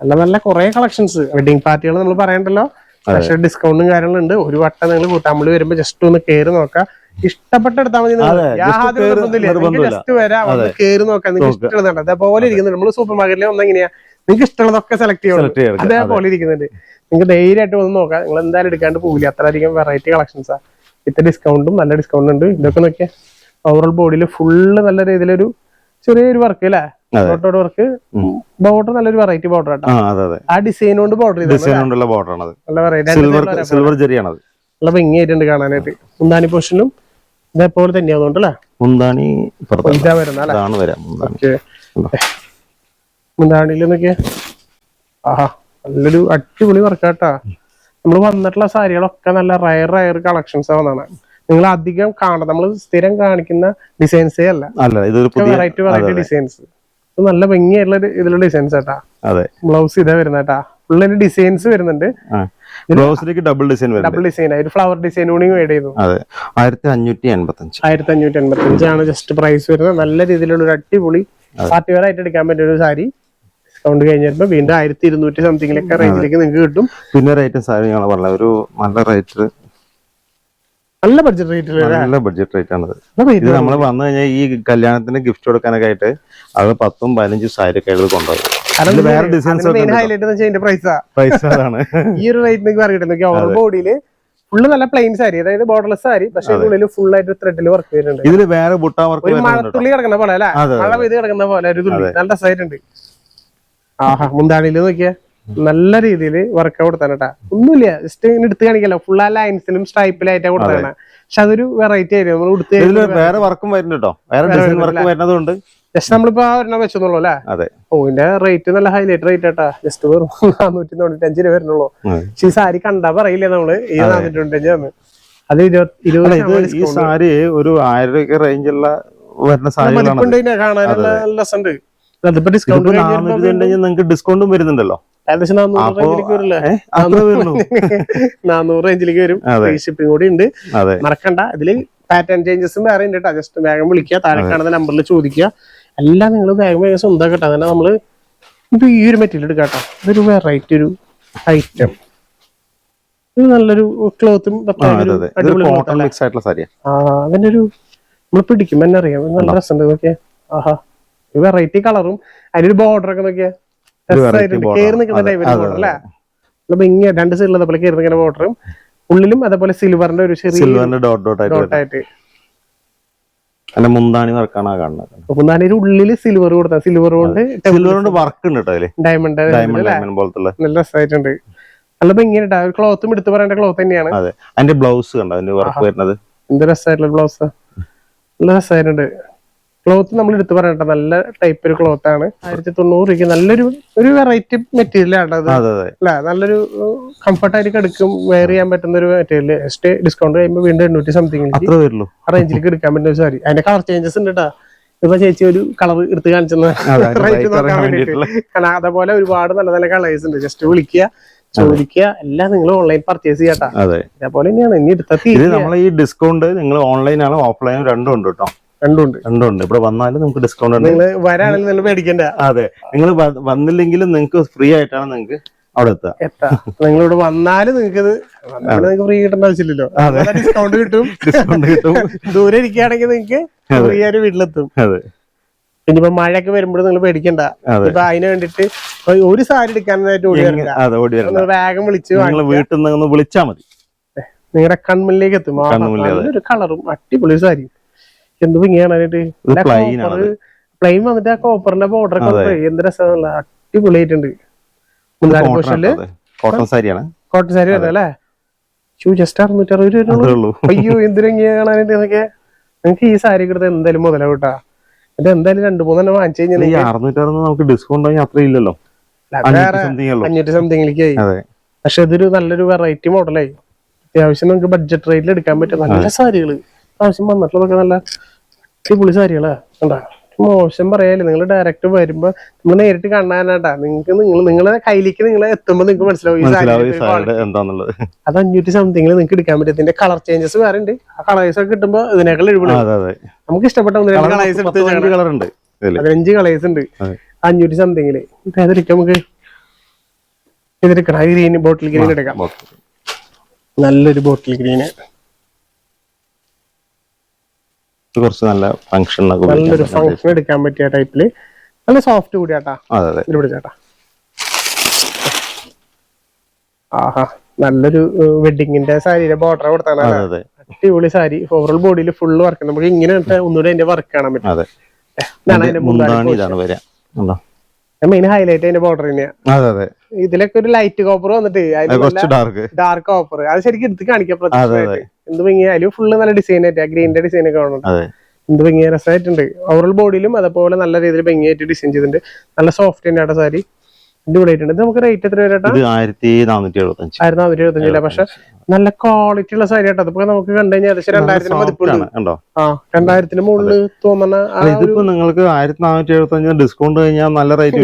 നല്ല നല്ല കുറെ കളക്ഷൻസ് വെഡിങ് പാർട്ടികൾ നമ്മൾ പറയണ്ടല്ലോ. സ്പെഷ്യൽ ഡിസ്കൗണ്ടും കാര്യങ്ങളും ഉണ്ട്. ഒരു വട്ടം നിങ്ങൾ കൂട്ടാമ്പളി വരുമ്പോ ജസ്റ്റ് ഒന്ന് കയറി നോക്കാം. ഇഷ്ടപ്പെട്ട എടുത്താൽ മതി യാതൊരു നിർബന്ധമില്ല. ജസ്റ്റ് വരാം. കയറി നോക്കാം. നിങ്ങൾക്ക് ഇഷ്ടമുള്ളതാണ്. അതേപോലെ ഇരിക്കുന്നുണ്ട്. നമ്മൾ സൂപ്പർ മാർക്കറ്റിൽ വന്നെങ്ങനെയാ നിങ്ങൾക്ക് ഇഷ്ടമുള്ളതൊക്കെ സെലക്ട് ചെയ്യണം. അതേപോലെ ഇരിക്കുന്നുണ്ട് നിങ്ങൾക്ക് ധൈര്യമായിട്ട് വന്ന് നോക്കാം. നിങ്ങൾ എന്തായാലും എടുക്കാണ്ട് പോകില്ല അത്രയധികം വെറൈറ്റി കളക്ഷൻസാ ഇത്ര ഡിസ്കൗണ്ടും നല്ല ഡിസ്കൗണ്ട് ഉണ്ട്. ഇതൊക്കെ നോക്കിയാൽ ഓവറോൾ ബോഡിയിൽ ഫുള്ള് നല്ല രീതിയിലൊരു ചെറിയൊരു വർക്ക് അല്ലേ. ബോട്ടോട് വർക്ക് ബോർഡർ നല്ലൊരു വെറൈറ്റി ബോർഡർ ആട്ടോ. ആ ഡിസൈൻ കൊണ്ട് ബോർഡർ ചെയ്തത് ഡിസൈൻ കൊണ്ടുള്ള ബോർഡർ ആണത് നല്ല വെറൈറ്റി സിൽവർ സിൽവർ അത്. നല്ല ഭംഗിയായിട്ടുണ്ട് കാണാനായിട്ട്. മുന്താനി പോർഷനും ഇതേപോലെ ഇപ്പുറത്താണ്. ഇതാ വരുന്ന ഓക്കെ മുന്താണിയിൽ നിന്നൊക്കെ ആഹാ നല്ലൊരു അടിപൊളി വർക്കാട്ടാ. നമ്മൾ വന്നിട്ടുള്ള സാരികളൊക്കെ നല്ല റയർ റയർ കളക്ഷൻസ് ആവുന്നതാണ് നിങ്ങൾ അധികം കാണാം നമ്മൾ സ്ഥിരം കാണിക്കുന്ന ഡിസൈൻസേ അല്ല. വെറൈറ്റി വെറൈറ്റി ഡിസൈൻസ് നല്ല ഭംഗിയായിട്ടുള്ള ഇതിലുള്ള ഡിസൈൻസ് ആട്ടാ. ബ്ലൗസ് ഇതാ വരുന്നേട്ടാ. ഫുള്ളിന് ഡിസൈൻസ് വരുന്നുണ്ട്. ബ്ലൗസിലേക്ക് ഡബിൾ ഡിസൈൻ ഡബിൾ ഡിസൈൻ ഒരു ഫ്ലവർ ഡിസൈൻ കൂടി ആഡ് ചെയ്തു. ആയിരത്തി അഞ്ഞൂറ്റി എൺപത്തി അഞ്ച് ആയിരത്തി അഞ്ഞൂറ്റി എൺപത്തി അഞ്ചാണ് ജസ്റ്റ് പ്രൈസ് വരുന്നത്. നല്ല രീതിയിലുള്ള ഒരു അടിപൊളി പാർട്ടി വെയർ ആയിട്ട് എടുക്കാൻ പറ്റിയ ഒരു സാരി. ഡിസ്കൗണ്ട് കഴിഞ്ഞപ്പോ വരുമ്പോൾ വീണ്ടും ആയിരത്തി ഇരുന്നൂറ്റി സംതിങ്ങിലൊക്കെ റേഞ്ചിലേക്ക് നിങ്ങൾക്ക് കിട്ടും. പിന്നെ റേറ്റ് സാധനം ഞങ്ങൾ പറഞ്ഞ ഒരു നല്ല റേറ്റ് നല്ല ബഡ്ജറ്റ് റേറ്റിൽ നല്ല ബഡ്ജറ്റ് റേറ്റ് ആണത്. ഇത് നമ്മൾ വന്നു കഴിഞ്ഞാൽ ഈ കല്യാണത്തിന് ഗിഫ്റ്റ് കൊടുക്കാനൊക്കെ ആയിട്ട് അത് പത്തും പതിനഞ്ചും സാരി ഒക്കെ എഴുതി കൊണ്ടുപോകും വേറെ ഡിസൈൻസ് ഹൈലൈറ്റ് പ്രൈസാ പൈസ അതാണ്. (laughs) ഈ ഒരു റേറ്റ് നിങ്ങൾക്ക് അറിയട്ടെ ഓവർ ബോഡിയിൽ ഫുള്ള് നല്ല പ്ലെയിൻ സാരി അതായത് ബോർഡർലെസ് സാരി പക്ഷെ ഉള്ളിൽ ഫുൾ ആയിട്ട് ത്രെഡിൽ വർക്ക് വരുന്നുണ്ട്. ഇതിൽ വേറെ ബുട്ടാ വർക്ക് മഴത്തുള്ളി കിടക്കുന്ന പോലെ അല്ലെ? മഴ പെയ്ത് കിടക്കുന്ന പോലെ ഒരു തുള്ളി. നല്ല രസമായിട്ടുണ്ട് ആഹാ മുന്താളിയിൽ നോക്കിയാ. നല്ല രീതിയിൽ വർക്ക് കൊടുത്താണ് കേട്ടാ ഒന്നുമില്ല ജസ്റ്റ് ഇങ്ങനെ എടുത്ത് കാണിക്കല്ലോ. ഫുൾ ആ ലൈൻസിലും സ്ട്രൈപ്പിലായിട്ടാ കൊടുത്താണ് പക്ഷെ അതൊരു വെറൈറ്റി ആയിരുന്നു. നമ്മൾ എടുത്ത് വേറെ വർക്കും വരുന്നുണ്ട്? കേട്ടോ വേറെ ഡിസൈൻ വർക്ക് വരുന്നതുകൊണ്ട്? ജസ്റ്റ് നമ്മളിപ്പോ ആ ഒരെണ്ണം വെച്ചെന്നുള്ളൂ അല്ലേ? അതെ. ഓ ഇതിന്റെ റേറ്റ് നല്ല ഹൈലൈറ്റ് റേറ്റ് ആട്ടാ. ജസ്റ്റ് വെറും നാനൂറ്റി തൊണ്ണൂറ്റി അഞ്ച് രൂപ വരുന്നുള്ളൂ. പക്ഷെ ഈ സാരി കണ്ടാ പറയില്ലേ നമ്മൾ? ഈ നാനൂറ്റി തൊണ്ണൂറ്റി അഞ്ച് അത് ഇരുപത് ഈ സാരി ഒരു ആയിരം രൂപ റേഞ്ചുള്ള വരുന്ന സാരി കാണാൻ നല്ല രസമുണ്ട്. നിങ്ങൾക്ക് ഡിസ്കൗണ്ടും വരുന്നുണ്ടല്ലോ. ഏകദേശം നാനൂറ് റേഞ്ചിലേക്ക് വരില്ലേ നാനൂറ് (laughs) റേഞ്ചിലേക്ക് വരും. ഫ്രീ ഷിപ്പിംഗ് കൂടി ഉണ്ട്. മറക്കണ്ട. ഇതിൽ പാറ്റേൺ ചേഞ്ചസും വേറെ ഉണ്ട് കേട്ടോ. ജസ്റ്റ് വേഗം വിളിക്കുക. താഴെ കാണുന്ന നമ്പറിൽ ചോദിക്കുക. എല്ലാം നിങ്ങൾ വേഗം വേഗം സ്വന്തം കേട്ടോ അങ്ങനെ നമ്മൾ ഇപ്പൊ ഈ ഒരു മെറ്റീരിയൽ എടുക്കാം കേട്ടോ. ഇതൊരു വെറൈറ്റി ഒരു ഐറ്റം ഇത് നല്ലൊരു ക്ലോത്തും അതിന്റെ ഒരു നമ്മൾ പിടിക്കുമ്പോ എന്നറിയാം നല്ല രസമുണ്ട്. ഓക്കെ ആഹാ. വെറൈറ്റി കളറും അതിനൊരു ബോർഡർ ഒക്കെ നോക്കിയാൽ. കേറി നിൽക്കുന്ന അതെ, ബോർഡർ അല്ലേ? നല്ല ഭംഗിയാ. രണ്ട് സൈഡിൽ അതേപോലെ കയറി നിൽക്കുന്ന ബോർഡറും ഉള്ളിലും അതേപോലെ സിൽവറിന്റെ ഒരു ചെറിയ ഡോട്ട് ഡോട്ട് ആയിട്ട് അല്ല മുന്താണി വർക്കാണ് കാണുന്നത്. അപ്പൊ നാല് ഉള്ളിൽ സിൽവർ കൊടുത്ത. സിൽവർ കൊണ്ട് സിൽവർ കൊണ്ട് വർക്ക് ഉണ്ട് കേട്ടോ ഡയമണ്ട് ഡയമണ്ട് ഡയമണ്ട് പോലത്തെ നല്ല രസമായിട്ടുണ്ട് നല്ല ഭംഗിയായിട്ട് ഒരു ക്ലോത്തും എടുത്ത് പറയേണ്ട ക്ലോത്ത് തന്നെയാണ്. അതെ. അതിന്റെ ബ്ലൗസ് കണ്ടോ? അതിന്റെ വർക്ക് വരുന്നത്. എന്ത് രസമായിട്ടുള്ള ബ്ലൗസ് നല്ല രസമായിട്ടുണ്ട് ക്ലോത്ത് നമ്മൾ എടുത്ത് പറയട്ടെ നല്ല ടൈപ്പ് ഒരു ക്ലോത്ത് ആണ്. ആയിരത്തി തൊണ്ണൂറ് രൂപയ്ക്ക് നല്ലൊരു ഒരു വെറൈറ്റി മെറ്റീരിയൽ ആണ് അല്ല? നല്ലൊരു കംഫർട്ടായിട്ട് എടുക്കും വെയർ ചെയ്യാൻ പറ്റുന്ന ഒരു മെറ്റീരിയൽ ജസ്റ്റ് ഡിസ്കൗണ്ട് കഴിയുമ്പോൾ വീണ്ടും എണ്ണൂറ്റി സംതിങ് ആ റേഞ്ചിലേക്ക് എടുക്കാൻ പറ്റുന്ന സാരി. അതിന്റെ കളർ ചേഞ്ചസ് ഉണ്ട് കേട്ടോ ഇപ്പൊ ചേച്ചി ഒരു കളർ എടുത്ത് കാണിച്ചെന്ന് റേറ്റ് (laughs) നോക്കാൻ വേണ്ടിയിട്ടുള്ള. കാരണം അതേപോലെ ഒരുപാട് നല്ല നല്ല കളേഴ്സ് ഉണ്ട്. ജസ്റ്റ് വിളിക്കുക ചോദിക്കുക എല്ലാം നിങ്ങൾ ഓൺലൈൻ പർച്ചേസ് ചെയ്യാട്ടാ. അതെ. അതേപോലെ തന്നെയാണ്. ഇനി എടുത്ത ഇത് നമ്മൾ ഈ ഡിസ്കൗണ്ട് നിങ്ങൾ ഓൺലൈനാണ് ഓഫ്ലൈനും രണ്ടും ഉണ്ട് കേട്ടോ രണ്ടും ഉണ്ട് രണ്ടും ഉണ്ട് ഇവിടെ വന്നാലും നമുക്ക് ഡിസ്കൗണ്ട് ഉണ്ട്. നിങ്ങൾ വരാണെങ്കിൽ നിങ്ങൾ മേടിക്കണ്ട. അതെ. നിങ്ങൾ വന്നില്ലെങ്കിലും നിങ്ങൾക്ക് ഫ്രീ ആയിട്ടാണ് നിങ്ങൾക്ക് അവിടെ എത്താം. എത്താ നിങ്ങൾ ഇവിടെ വന്നാലും നിങ്ങൾക്ക് ഇത് നിങ്ങൾക്ക് ഫ്രീ കിട്ടേണ്ട ആവശ്യമില്ലല്ലോ. ഡിസ്കൗണ്ട് കിട്ടും. ഡിസ്കൗണ്ട് കിട്ടും. (laughs) ദൂരെ ഇരിക്കുകയാണെങ്കിൽ നിങ്ങൾക്ക് ഫ്രീ ആയിട്ട് വീട്ടിലെത്തും. അതെ. ഇനിയിപ്പോ മഴയൊക്കെ വരുമ്പോൾ നിങ്ങൾ പേടിക്കണ്ട. ഇപ്പൊ അതിന് വേണ്ടിട്ട് ഒരു സാരി എടുക്കാനായിട്ട് ഓടി എങ്ങ- അതെ ഓടി വരണം ഒന്ന് വേഗം വിളിച്ച് വീട്ടിൽ നിന്ന് വിളിച്ചാൽ മതി. നിങ്ങളുടെ കൺമുന്നിലേക്ക് എത്തും. ഒരു കളറും അടിപൊളി സാരി എന്ത് ആണ്. പ്ലെയിൻ വന്നിട്ട് ആ കോപ്പറിന്റെ ബോർഡർ ഒക്കെ എന്ത് രസമല്ല അടിപൊളിയായിട്ടുണ്ട്. മുന്താരി പോഷനിൽ കോട്ടൺ സാരിയാണ് കോട്ടൺ സാരി വരുന്നത് അല്ലേ? ഷൂ ജസ്റ്റ് അറുന്നൂറ്റി അറുപത് രൂപ അയ്യോ എന്തൊരു കാണാനായിട്ട് ഇതൊക്കെ? നിങ്ങൾക്ക് ഈ സാരി എടുത്ത് എന്തായാലും മുതലാവും കേട്ടാ. ഇത് എന്തായാലും രണ്ടു മൂന്നെണ്ണം വാങ്ങിച്ചു കഴിഞ്ഞാൽ അറുന്നൂറ്റി അറുപത് നമുക്ക് ഡിസ്കൗണ്ട് അത്ര ഇല്ലല്ലോ. അഞ്ഞൂറ്റി സംതിങ്ങിലേക്ക് ആയി. പക്ഷെ ഇതൊരു നല്ലൊരു വെറൈറ്റി മോഡലായി അത്യാവശ്യം നമുക്ക് ബഡ്ജറ്റ് റേറ്റിൽ എടുക്കാൻ പറ്റും. നല്ല സാരികൾ. ആവശ്യം വന്നിട്ടുള്ളതൊക്കെ നല്ല അടിപൊളി സാരികളാ. കണ്ടാ? മോശം പറയാല്ലേ നിങ്ങൾ ഡയറക്റ്റ് വരുമ്പോ നിങ്ങൾ നേരിട്ട് കാണാനാട്ടാ നിങ്ങൾക്ക് നിങ്ങൾ നിങ്ങളെ കയ്യിലേക്ക് നിങ്ങൾ എത്തുമ്പോ നിങ്ങൾക്ക് മനസ്സിലാവും അത് അഞ്ഞൂറ്റി സംതിങ്ങിൽ നിങ്ങൾക്ക് എടുക്കാൻ പറ്റും. ഇതിന്റെ കളർ ചേഞ്ചസ് വേറെ ഉണ്ട്. ആ കളേഴ്സ് ഒക്കെ കിട്ടുമ്പോ ഇതിനേക്കാൾ എഴുപത് നമുക്ക് ഇഷ്ടപ്പെട്ട അഞ്ച് രണ്ട് കളേഴ്സ് കളർ ഉണ്ട് പതിനഞ്ച് കളേഴ്സ് ഉണ്ട്. അഞ്ഞൂറ്റി സംതിങ്ങിൽ ഏതെടുക്കാം നമുക്ക്? ഇതെടുക്കണം ഗ്രീൻ ബോട്ടിൽ ഗ്രീൻ എടുക്കാം. നല്ലൊരു ബോട്ടിൽ ഗ്രീന് ഇത് കുറച്ച് നല്ല ഫംഗ്ഷൻ നല്ലൊരു ഫംഗ്ഷൻ എടുക്കാൻ പറ്റിയ ടൈപ്പിൽ നല്ല സോഫ്റ്റ് കൂടിയാട്ടാ. അതെ അതെ. ഇതിലൂടെ ചേട്ടാ ആഹാ നല്ലൊരു വെഡിങ്ങിന്റെ സാരിയുടെ ബോർഡർ കൊടുത്താണ് അടിപൊളി സാരി. ഓവറോൾ ബോഡിയിൽ ഫുള്ള് വർക്ക് നമുക്ക് ഇങ്ങനെ ഒന്നുകൂടെ അതിന്റെ വർക്ക് കാണാൻ പറ്റും? മെയിൻ ഹൈലൈറ്റ് അതിന്റെ ബോർഡർ തന്നെയാണ് ഇതിലൊക്കെ ഒരു ലൈറ്റ് കോപ്പർ വന്നിട്ട് ഡാർക്ക് കോപ്പർ അത് ശരിക്കും എടുത്ത് കാണിക്കാൻ എന്ത് ഭംഗിയാ. അതിൽ ഫുള്ള് നല്ല ഡിസൈൻ ആയിട്ട് ഗ്രീനിന്റെ ഡിസൈൻ ഒക്കെ കാണുന്നുണ്ട്. എന്ത് ഭംഗിയ. രസമായിട്ടുണ്ട് ഓവറൽ ബോഡിയിലും അതേപോലെ നല്ല രീതിയിൽ ഭംഗിയായിട്ട് ഡിസൈൻ ചെയ്തിട്ടുണ്ട്. നല്ല സോഫ്റ്റ് തന്നെ ആട്ട സാരി. അടിപൊളിയായിട്ടുണ്ട്. ഇത് നമുക്ക് റേറ്റ് എത്ര വരട്ടാ ആയിരത്തി നാനൂറ്റി എഴുപത്തഞ്ച് ആയിരത്തി നാനൂറ്റി എഴുപത്തഞ്ചില്ല പക്ഷെ നല്ല ക്വാളിറ്റി ഉള്ള സാരി ആട്ടോ. അതിപ്പോ നമുക്ക് കണ്ടു കഴിഞ്ഞാൽ ഏകദേശം രണ്ടായിരത്തിന് മതിപ്പുണ്ട് ആണ് കണ്ടോ? ആ രണ്ടായിരത്തിന് മുകളിൽ ഇതിപ്പോ നിങ്ങൾക്ക് ആയിരത്തി നാനൂറ്റി ഡിസ്കൗണ്ട് കഴിഞ്ഞാൽ നല്ല റേറ്റ്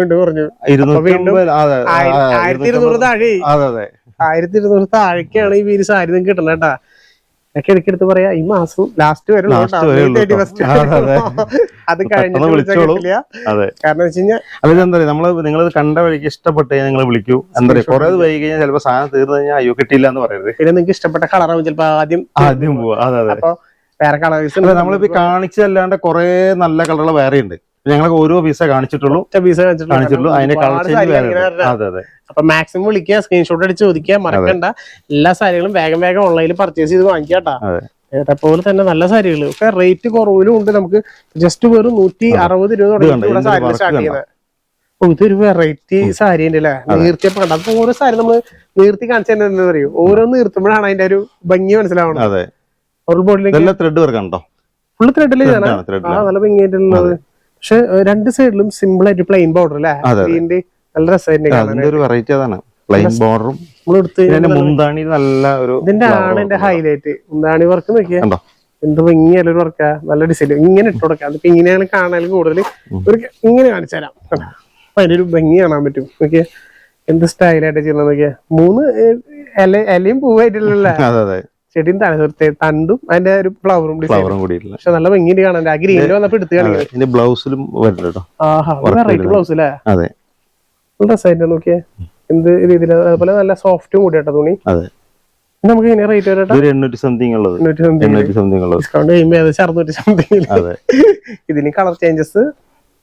വീണ്ടും കുറഞ്ഞു ആയിരത്തി ഇരുന്നൂറ് താഴെ. അതെ അതെ. ആയിരത്തി ഇരുന്നൂറ് താഴേക്കാണ് ഈ വീര് സാരി നിങ്ങൾക്ക് കിട്ടണം കേട്ടാ. ഒക്കെ ഇടയ്ക്കെടുത്ത് പറയാ ഈ മാസം ലാസ്റ്റ് വരെ അതെ, (laughs) കഴിഞ്ഞിട്ട് കാരണം വെച്ച് കഴിഞ്ഞാൽ ഇതെന്താ നമ്മൾ നിങ്ങൾ കണ്ട വഴിക്ക് ഇഷ്ടപ്പെട്ട് കഴിഞ്ഞാൽ നിങ്ങൾ വിളിക്കൂ. എന്താ പറയാ കുറെ വൈകി കഴിഞ്ഞാൽ ചിലപ്പോ സാധനം തീർന്നു കഴിഞ്ഞാൽ അയ്യോ കിട്ടിയില്ല എന്ന് പറയരുത്. പിന്നെ നിങ്ങൾക്ക് ഇഷ്ടപ്പെട്ട കളറാവും ചിലപ്പോ ആദ്യം ആദ്യം പോവാ. അതെ അതെ. അപ്പൊ വേറെ കളേഴ്സ് നമ്മളിപ്പോ കാണിച്ചല്ലാണ്ട് കുറെ നല്ല കളറുകൾ വേറെ ഉണ്ട്. ഞങ്ങൾക്ക് ഓരോ പീസേ കാണിച്ചിട്ടുള്ളൂ. പീസ് കാണിച്ചിട്ടുള്ളൂ. അതിന്റെ കളർ ചേഞ്ച് വേറെ അതെ അതെ. അപ്പൊ മാക്സിമം വിളിക്കുക സ്ക്രീൻഷോട്ട് അടിച്ച് ചോദിക്കുക മറക്കണ്ട. എല്ലാ സാരികളും വേഗം വേഗം ഓൺലൈനിൽ പർച്ചേസ് ചെയ്ത് വാങ്ങിക്കാട്ടാ അതെ. അതേപോലെ തന്നെ നല്ല സാരികൾ. ഒക്കെ റേറ്റ് കുറവിലും ഉണ്ട് നമുക്ക്. ജസ്റ്റ് വെറും നൂറ്റി അറുപത് രൂപ തുടങ്ങി സാരി സ്റ്റാർട്ട്? ചെയ്യുന്നത്. ഇതൊരു വെറൈറ്റി സാരി ഉണ്ട് അല്ലേ നീർത്തിയപ്പോ കണ്ട? അപ്പൊ ഓരോ സാരി നമ്മൾ നീർത്തി കാണിച്ചു തന്നെ എന്താ ഓരോ നീർത്തുമ്പോഴാണ് അതിന്റെ ഒരു ഭംഗി മനസ്സിലാവണം ത്രെഡ് വർക്ക് ഉണ്ടോ ഫുള്ള് ആ നല്ല ഭംഗിയായിട്ടുള്ളത്. പക്ഷെ രണ്ട് സൈഡിലും സിമ്പിൾ ആയിട്ട് പ്ലെയിൻ ബോർഡർ അല്ലേ അതെ. നല്ല രസമായിട്ട് ഒരു വെറൈറ്റി അതാണ്. പ്ലെയിൻ ബോർഡറും മുന്താണി നല്ല ഒരു ഇതിന്റെ ആണ് എന്റെ ഹൈലൈറ്റ് മുന്താണി വർക്ക് നോക്കിയാ. എന്ത് ഭംഗിയല്ല ഒരു വർക്കാ നല്ല ഡിസൈൻ ഇങ്ങനെ ഇട്ട് കൊടുക്കാം. അതിപ്പോ ഇങ്ങനെയാണ് കാണാൻ കൂടുതൽ ഒരു ഇങ്ങനെ കാണിച്ചു തരാം? അപ്പൊ അതിനൊരു ഭംഗി കാണാൻ പറ്റും. നോക്കിയാ. എന്ത് സ്റ്റൈലായിട്ട് ചെയ്യുന്നത് നോക്കിയാ. മൂന്ന് ഇല ഇലയും പൂവായിട്ടില്ലല്ലേ ചെടിയും തണ്ടും അതിന്റെ ഒരു ഫ്ലവറും ഫ്ലവറും കൂടി പക്ഷെ നല്ല ഭംഗിയിട്ട് കാണാൻ ആ ഗ്രീനിൽ വന്നപ്പോ എടുത്ത് ഇതിന്റെ ബ്ലൗസിലും വരുന്നുണ്ട്? ആഹാ വെറൈറ്റി. ബ്ലൗസ് അല്ലേ അതെ. ഡ്രസ്സായിട്ട് നോക്കിയേ. എന്ത് രീതിയിൽ അതുപോലെ നല്ല സോഫ്റ്റും കൂടി കേട്ടോ തുണി. അതെ. നമുക്ക് എങ്ങനെ റേറ്റ് വരട്ടെ? ഇതൊരു എണ്ണൂറ്റി സംതിങ് ഉള്ളത്. എണ്ണൂറ്റി സംതിങ് എണ്ണൂറ്റി സംതിങ് ഉള്ളത്. ഡിസ്കൗണ്ട് ചെയ്യുമ്പോൾ ഏകദേശം അറുന്നൂറ്റി സംതിങ് അതെ. ഇതിന് കളർ ചേഞ്ചസ്.